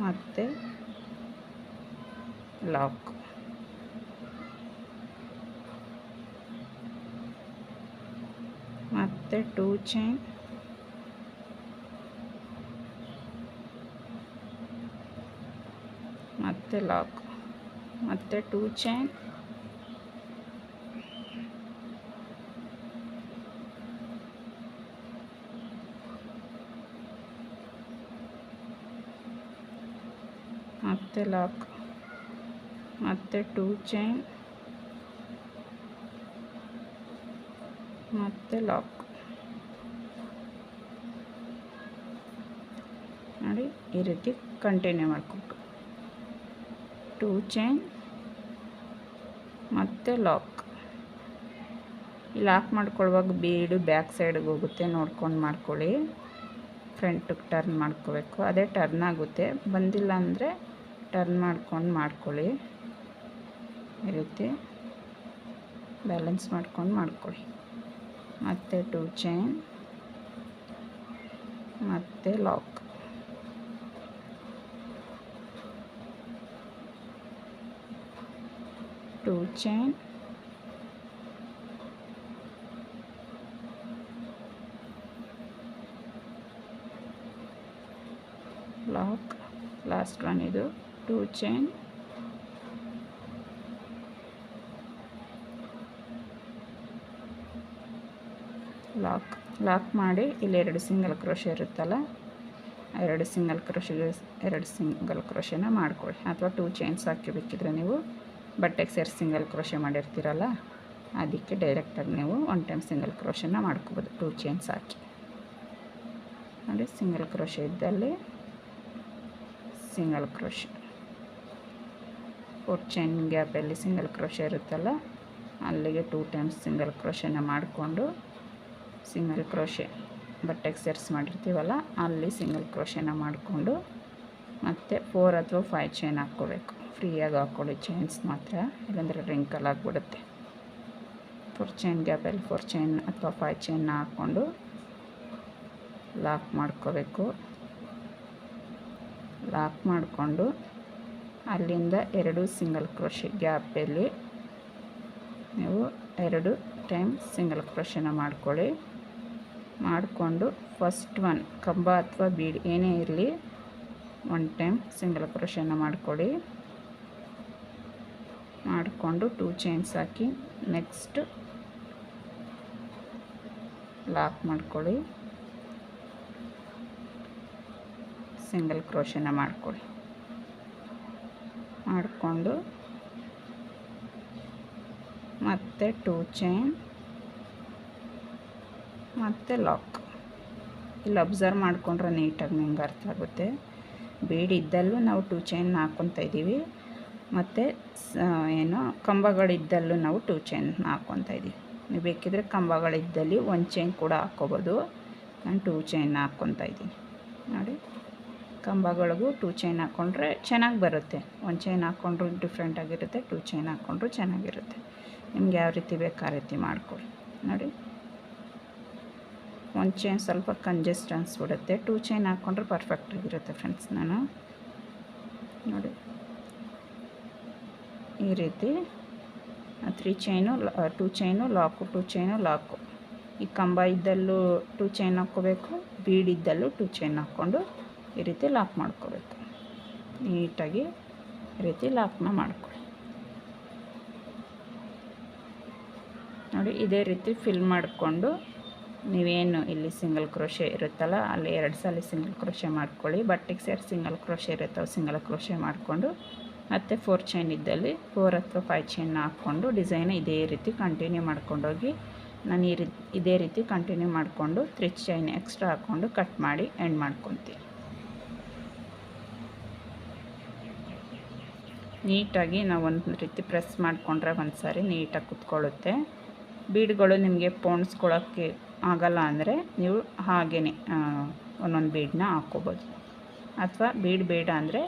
ಮತ್ತು ಲಾಕ್ ಮತ್ತು ಟೂ ಚೈನ್ ಮತ್ತು ಲಾಕ್ ಮತ್ತು ಟೂ ಚೈನ್ ಮತ್ತು ಲಾಕ್ ಮತ್ತು ಟೂ ಚೈನ್ ಮತ್ತು ಲಾಕ್ ನೋಡಿ, ಈ ರೀತಿ ಕಂಟಿನ್ಯೂ ಮಾಡಿಕೊಟ್ಟು. ಟೂ ಚೈನ್ ಮತ್ತು ಲಾಕ್ ಈ ಲಾಕ್ ಮಾಡ್ಕೊಳ್ಳುವಾಗ ಬೀಡು ಬ್ಯಾಕ್ ಸೈಡ್ಗೆ ಹೋಗುತ್ತೆ. ನೋಡ್ಕೊಂಡು ಮಾಡ್ಕೊಳ್ಳಿ. ಫ್ರಂಟಿಗೆ ಟರ್ನ್ ಮಾಡ್ಕೋಬೇಕು. ಅದೇ ಟರ್ನ್ ಆಗುತ್ತೆ. ಬಂದಿಲ್ಲ ಅಂದರೆ ಟರ್ನ್ ಮಾಡ್ಕೊಂಡು ಮಾಡ್ಕೊಳ್ಳಿ. ಈ ರೀತಿ ಬ್ಯಾಲೆನ್ಸ್ ಮಾಡ್ಕೊಂಡು ಮಾಡ್ಕೊಳ್ಳಿ. ಮತ್ತು ಟೂ ಚೈನ್ ಮತ್ತೆ lock two chain lock last one ಇದು ಟೂ ಚೈನ್ ಲಾಕ್ ಮಾಡಿ, ಇಲ್ಲಿ ಎರಡು ಸಿಂಗಲ್ ಕ್ರೋಶ ಇರುತ್ತಲ್ಲ, ಎರಡು ಸಿಂಗಲ್ ಕ್ರೋಶಿಗೆ ಎರಡು ಸಿಂಗಲ್ ಕ್ರೋಶನ ಮಾಡ್ಕೊಳ್ಳಿ. ಅಥವಾ ಟೂ ಚೈನ್ಸ್ ಹಾಕಿ ಬೇಕಿದ್ರೆ ನೀವು ಬಟ್ಟೆಗೆ ಸೇರಿ ಸಿಂಗಲ್ ಕ್ರೋಶೆ ಮಾಡಿರ್ತೀರಲ್ಲ, ಅದಕ್ಕೆ ಡೈರೆಕ್ಟಾಗಿ ನೀವು ಒನ್ ಟೈಮ್ ಸಿಂಗಲ್ ಕ್ರೋಶನ ಮಾಡ್ಕೋಬೋದು ಟೂ ಚೈನ್ಸ್ ಹಾಕಿ. ನೋಡಿ ಸಿಂಗಲ್ ಕ್ರೋಶೆ ಇದ್ದಲ್ಲಿ ಸಿಂಗಲ್ ಕ್ರೋಶೆ ಫೋರ್ ಚೈನ್ ಗ್ಯಾಪಲ್ಲಿ ಸಿಂಗಲ್ ಕ್ರೋಶೆ ಇರುತ್ತಲ್ಲ, ಅಲ್ಲಿಗೆ ಟೂ ಟೈಮ್ಸ್ ಸಿಂಗಲ್ ಕ್ರೋಶನ ಮಾಡಿಕೊಂಡು ಸಿಂಗಲ್ ಕ್ರೋಶೆ ಬಟ್ಟೆಗೆ ಸೇರಿಸಿ ಮಾಡಿರ್ತೀವಲ್ಲ, ಅಲ್ಲಿ ಸಿಂಗಲ್ ಕ್ರೋಶೆನ ಮಾಡಿಕೊಂಡು ಮತ್ತು ಫೋರ್ ಅಥವಾ ಫೈವ್ ಚೈನ್ ಹಾಕ್ಕೋಬೇಕು. ಫ್ರೀಯಾಗಿ ಹಾಕ್ಕೊಳ್ಳಿ ಚೈನ್ಸ್ ಮಾತ್ರ, ಇಲ್ಲಾಂದರೆ ರಿಂಕಲ್ ಆಗಿಬಿಡುತ್ತೆ. ಫೋರ್ ಚೈನ್ ಗ್ಯಾಪಲ್ಲಿ ಫೋರ್ ಚೈನ್ ಅಥವಾ ಫೈವ್ ಚೈನ್ನ ಹಾಕ್ಕೊಂಡು ಲಾಕ್ ಮಾಡ್ಕೋಬೇಕು. ಲಾಕ್ ಮಾಡಿಕೊಂಡು ಅಲ್ಲಿಂದ ಎರಡು ಸಿಂಗಲ್ ಕ್ರೋಶೆ ಗ್ಯಾಪಲ್ಲಿ ನೀವು ಎರಡು ಟೈಮ್ ಸಿಂಗಲ್ ಕ್ರೋಶನ ಮಾಡ್ಕೊಳ್ಳಿ. ಮಾಡಿಕೊಂಡು ಫಸ್ಟ್ ಒನ್ ಕಂಬ ಅಥವಾ ಬೀಡ್, ಏನೇ ಇರಲಿ ಒನ್ ಟೈಮ್ ಸಿಂಗಲ್ ಕ್ರೋಶನ ಮಾಡಿಕೊಡಿ ಮಾಡಿಕೊಂಡು ಟೂ ಚೈನ್ಸ್ ಹಾಕಿ ನೆಕ್ಸ್ಟ್ ಲಾಕ್ ಮಾಡಿಕೊಳ್ಳಿ. ಸಿಂಗಲ್ ಕ್ರೋಶನ ಮಾಡಿಕೊಳ್ಳಿ. ಮಾಡಿಕೊಂಡು ಮತ್ತೆ ಟೂ ಚೈನ್ ಮತ್ತು ಲಾಕ್ ಇಲ್ಲಿ ಅಬ್ಸರ್ವ್ ಮಾಡಿಕೊಂಡ್ರೆ ನೀಟಾಗಿ ನಿಮ್ಗೆ ಅರ್ಥ ಆಗುತ್ತೆ. ಬೇಡಿದ್ದಲ್ಲೂ ನಾವು ಟೂ ಚೈನ್ ಹಾಕ್ಕೊತ ಇದ್ದೀವಿ. ಮತ್ತು ಏನು, ಕಂಬಗಳಿದ್ದಲ್ಲೂ ನಾವು ಟೂ ಚೈನ್ ಹಾಕ್ಕೊತ ಇದ್ದೀವಿ. ನೀವು ಬೇಕಿದ್ರೆ ಕಂಬಗಳಿದ್ದಲ್ಲಿ ಒಂದು ಚೈನ್ ಕೂಡ ಹಾಕ್ಕೋಬೋದು ನಾನು ಟೂ ಚೈನ್ ಹಾಕ್ಕೊತ ಇದ್ದೀನಿ. ನೋಡಿ, ಕಂಬಗಳಿಗೂ ಟೂ ಚೈನ್ ಹಾಕ್ಕೊಂಡ್ರೆ ಚೆನ್ನಾಗಿ ಬರುತ್ತೆ. ಒಂದು ಚೈನ್ ಹಾಕ್ಕೊಂಡ್ರು ಡಿಫ್ರೆಂಟಾಗಿರುತ್ತೆ ಟೂ ಚೈನ್ ಹಾಕ್ಕೊಂಡ್ರು ಚೆನ್ನಾಗಿರುತ್ತೆ. ನಿಮ್ಗೆ ಯಾವ ರೀತಿ ಬೇಕು ಆ ರೀತಿ ಮಾಡಿಕೊಡಿ ನೋಡಿ. ಒಂದು ಚೈನ್ ಸ್ವಲ್ಪ ಕಂಜೆಸ್ಟ್ ಅನಿಸ್ಬಿಡುತ್ತೆ. ಟೂ ಚೈನ್ ಹಾಕ್ಕೊಂಡ್ರೆ ಪರ್ಫೆಕ್ಟಾಗಿರುತ್ತೆ ಫ್ರೆಂಡ್ಸ್ ನಾನು. ನೋಡಿ. ಈ ರೀತಿ. Three chain two chain lock two chain lock ಈ ಕಂಬ ಇದ್ದಲ್ಲೂ ಟೂ ಚೈನ್ ಹಾಕ್ಕೋಬೇಕು ಬೀಡ್ ಇದ್ದಲ್ಲೂ ಟೂ ಚೈನ್ ಹಾಕ್ಕೊಂಡು ಈ ರೀತಿ ಲಾಕ್ ಮಾಡ್ಕೋಬೇಕು. ನೀಟಾಗಿ ಈ ರೀತಿ ಲಾಕ್ನ ಮಾಡ್ಕೊಳ್ಳಿ. ನೋಡಿ, ಇದೇ ರೀತಿ ಫಿಲ್ ಮಾಡಿಕೊಂಡು ನೀವೇನು ಇಲ್ಲಿ ಸಿಂಗಲ್ ಕ್ರೋಶೆ ಇರುತ್ತಲ್ಲ, ಅಲ್ಲಿ ಎರಡು ಸಲ ಸಿಂಗಲ್ ಕ್ರೋಶೆ ಮಾಡ್ಕೊಳ್ಳಿ. ಬಟ್ಟೆಗೆ ಸೇರಿ ಸಿಂಗಲ್ ಕ್ರೋಶೆ ಇರುತ್ತವೆ ಸಿಂಗಲ್ ಕ್ರೋಶೆ ಮಾಡಿಕೊಂಡು, ಮತ್ತು ಫೋರ್ ಚೈನ್ ಇದ್ದಲ್ಲಿ ಫೋರ್ ಅಥವಾ ಫೈವ್ ಚೈನ್ ಹಾಕ್ಕೊಂಡು ಡಿಸೈನ್ ಇದೇ ರೀತಿ ಕಂಟಿನ್ಯೂ ಮಾಡ್ಕೊಂಡೋಗಿ ನಾನು ಈ ರೀತಿ ಇದೇ ರೀತಿ ಕಂಟಿನ್ಯೂ ಮಾಡಿಕೊಂಡು ತ್ರೀ ಚೈನ್ ಎಕ್ಸ್ಟ್ರಾ ಹಾಕ್ಕೊಂಡು ಕಟ್ ಮಾಡಿ ಎಂಡ್ ಮಾಡ್ಕೊತೀನಿ. ನೀಟಾಗಿ ನಾವು ಒಂದು ರೀತಿ ಪ್ರೆಸ್ ಮಾಡಿಕೊಂಡ್ರೆ ಒಂದು ಸಾರಿ ನೀಟಾಗಿ ಕುತ್ಕೊಳ್ಳುತ್ತೆ. ಬೀಡ್ಗಳು ನಿಮಗೆ ಪೋಣಿಸ್ಕೊಳ್ಳೋಕ್ಕೆ ಆಗಲ್ಲ ಅಂದರೆ ನೀವು ಹಾಗೇ ಒಂದೊಂದು ಬೀಡನ್ನ ಹಾಕ್ಕೋಬೋದು. ಅಥವಾ ಬೀಡ್ ಬೇಡ ಅಂದರೆ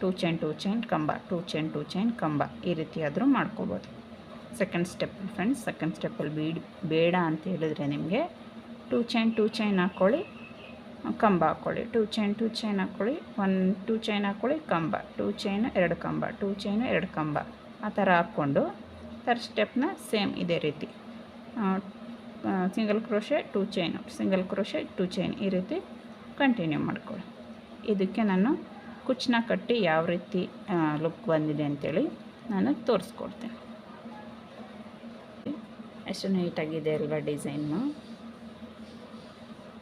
ಟೂ ಚೈನ್ ಟೂ ಚೈನ್ ಕಂಬ ಟೂ ಚೈನ್ ಟೂ ಚೈನ್ ಕಂಬ ಈ ರೀತಿ ಆದರೂ ಮಾಡ್ಕೋಬೋದು ಸೆಕೆಂಡ್ ಸ್ಟೆಪ್ ಫ್ರೆಂಡ್ಸ್ ಸೆಕೆಂಡ್ ಸ್ಟೆಪ್ಪಲ್ಲಿ ಬೀಡ್ ಬೇಡ ಅಂತ ಹೇಳಿದ್ರೆ ನಿಮಗೆ ಟೂ ಚೈನ್ ಟೂ ಚೈನ್ ಹಾಕ್ಕೊಳ್ಳಿ ಕಂಬ ಹಾಕ್ಕೊಳ್ಳಿ ಟೂ ಚೈನ್ ಟೂ ಚೈನ್ ಹಾಕ್ಕೊಳ್ಳಿ ಒನ್ ಟೂ ಚೈನ್ ಹಾಕ್ಕೊಳ್ಳಿ ಕಂಬ. ಟೂ ಚೈನ್ ಎರಡು ಕಂಬ. ಟೂ ಚೈನ್ ಎರಡು ಕಂಬ. ಆ ಥರ ಹಾಕ್ಕೊಂಡು ಥರ್ಡ್ ಸ್ಟೆಪ್ನ ಸೇಮ್ ಇದೇ ರೀತಿ. Single crochet two chain single crochet two chain ಈ ರೀತಿ ಕಂಟಿನ್ಯೂ ಮಾಡ್ಕೊಳ್ಳಿ. ಇದಕ್ಕೆ ನಾನು ಕುಚ್ಚನ್ನ ಕಟ್ಟಿ ಯಾವ ರೀತಿ ಲುಕ್ ಬಂದಿದೆ ಅಂತೇಳಿ ನಾನು ತೋರಿಸ್ಕೊಡ್ತೇನೆ. ಎಷ್ಟು ನೀಟಾಗಿದೆ ಅಲ್ವಾ ಡಿಸೈನು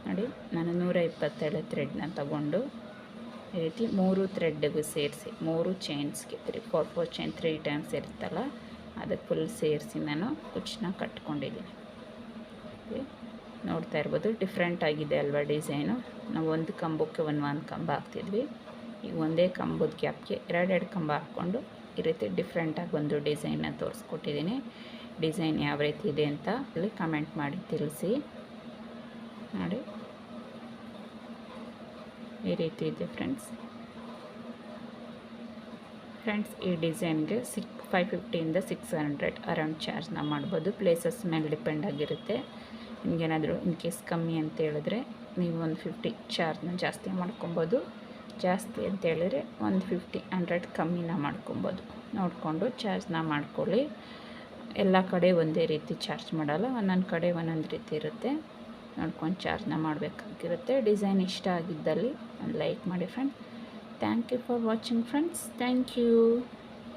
ನೋಡಿ, ನಾನು ನೂರ ಇಪ್ಪತ್ತೇಳು ಥ್ರೆಡ್ನ ತಗೊಂಡು ಈ ರೀತಿ ಮೂರು ಥ್ರೆಡ್ಗೂ ಸೇರಿಸಿ, ಮೂರು ಚೈನ್ಸ್ಗೆ three four four chain three times ಇರುತ್ತಲ್ಲ, ಅದಕ್ಕೆ ಫುಲ್ ಸೇರಿಸಿ ನಾನು ಕುಚ್ಚನ್ನ ಕಟ್ಕೊಂಡಿದ್ದೀನಿ. ನೋಡ್ತಾ ಇರ್ಬೋದು. ಡಿಫ್ರೆಂಟ್ ಆಗಿದೆ ಅಲ್ವಾ ಡಿಸೈನು ನಾವು ಒಂದು ಕಂಬಕ್ಕೆ ಒಂದು ಒಂದು ಕಂಬ ಹಾಕ್ತಿದ್ವಿ. ಈಗ ಒಂದೇ ಕಂಬದ ಗ್ಯಾಪ್ಗೆ ಎರಡೆರಡು ಕಂಬ ಹಾಕ್ಕೊಂಡು ಈ ರೀತಿ ಡಿಫ್ರೆಂಟಾಗಿ ಒಂದು ಡಿಸೈನನ್ನ ತೋರಿಸ್ಕೊಟ್ಟಿದ್ದೀನಿ ಡಿಸೈನ್ ಯಾವ ರೀತಿ ಇದೆ ಅಂತ ಅಲ್ಲಿ ಕಮೆಂಟ್ ಮಾಡಿ ತಿಳಿಸಿ. ನೋಡಿ. ಈ ರೀತಿ ಇದೆ ಫ್ರೆಂಡ್ಸ್ ಫ್ರೆಂಡ್ಸ್ ಈ ಡಿಸೈನ್ಗೆ ಸಿಕ್ ಫೈವ್ ಫಿಫ್ಟಿಯಿಂದ ಸಿಕ್ಸ್ ಹಂಡ್ರೆಡ್ ಅರೌಂಡ್ ಚಾರ್ಜ್ನ ಮಾಡ್ಬೋದು. ಪ್ಲೇಸಸ್ ಮೇಲೆ ಡಿಪೆಂಡ್ ಆಗಿರುತ್ತೆ. ನಿಮಗೇನಾದರೂ ಇನ್ ಕೇಸ್ ಕಮ್ಮಿ ಅಂತ ಹೇಳಿದ್ರೆ ನೀವು ಒಂದು ಫಿಫ್ಟಿ ಚಾರ್ಜ್ನ ಜಾಸ್ತಿ ಮಾಡ್ಕೊಬೋದು. ಜಾಸ್ತಿ ಅಂತ ಹೇಳಿದ್ರೆ ಒಂದು ಫಿಫ್ಟಿ ಹಂಡ್ರೆಡ್ ಕಮ್ಮಿನ ಮಾಡ್ಕೊಬೋದು. ನೋಡಿಕೊಂಡು ಚಾರ್ಜ್ನ ಮಾಡ್ಕೊಳ್ಳಿ. ಎಲ್ಲ ಕಡೆ ಒಂದೇ ರೀತಿ ಚಾರ್ಜ್ ಮಾಡಲ್ಲ, ಒಂದೊಂದು ಕಡೆ ಒಂದೊಂದು ರೀತಿ ಇರುತ್ತೆ. ನೋಡ್ಕೊಂಡು ಚಾರ್ಜ್ನ ಮಾಡಬೇಕಾಗಿರುತ್ತೆ. ಡಿಸೈನ್ ಇಷ್ಟ ಆಗಿದ್ದಲ್ಲಿ ಒಂದು ಲೈಕ್ ಮಾಡಿ friend thank you for watching friends thank you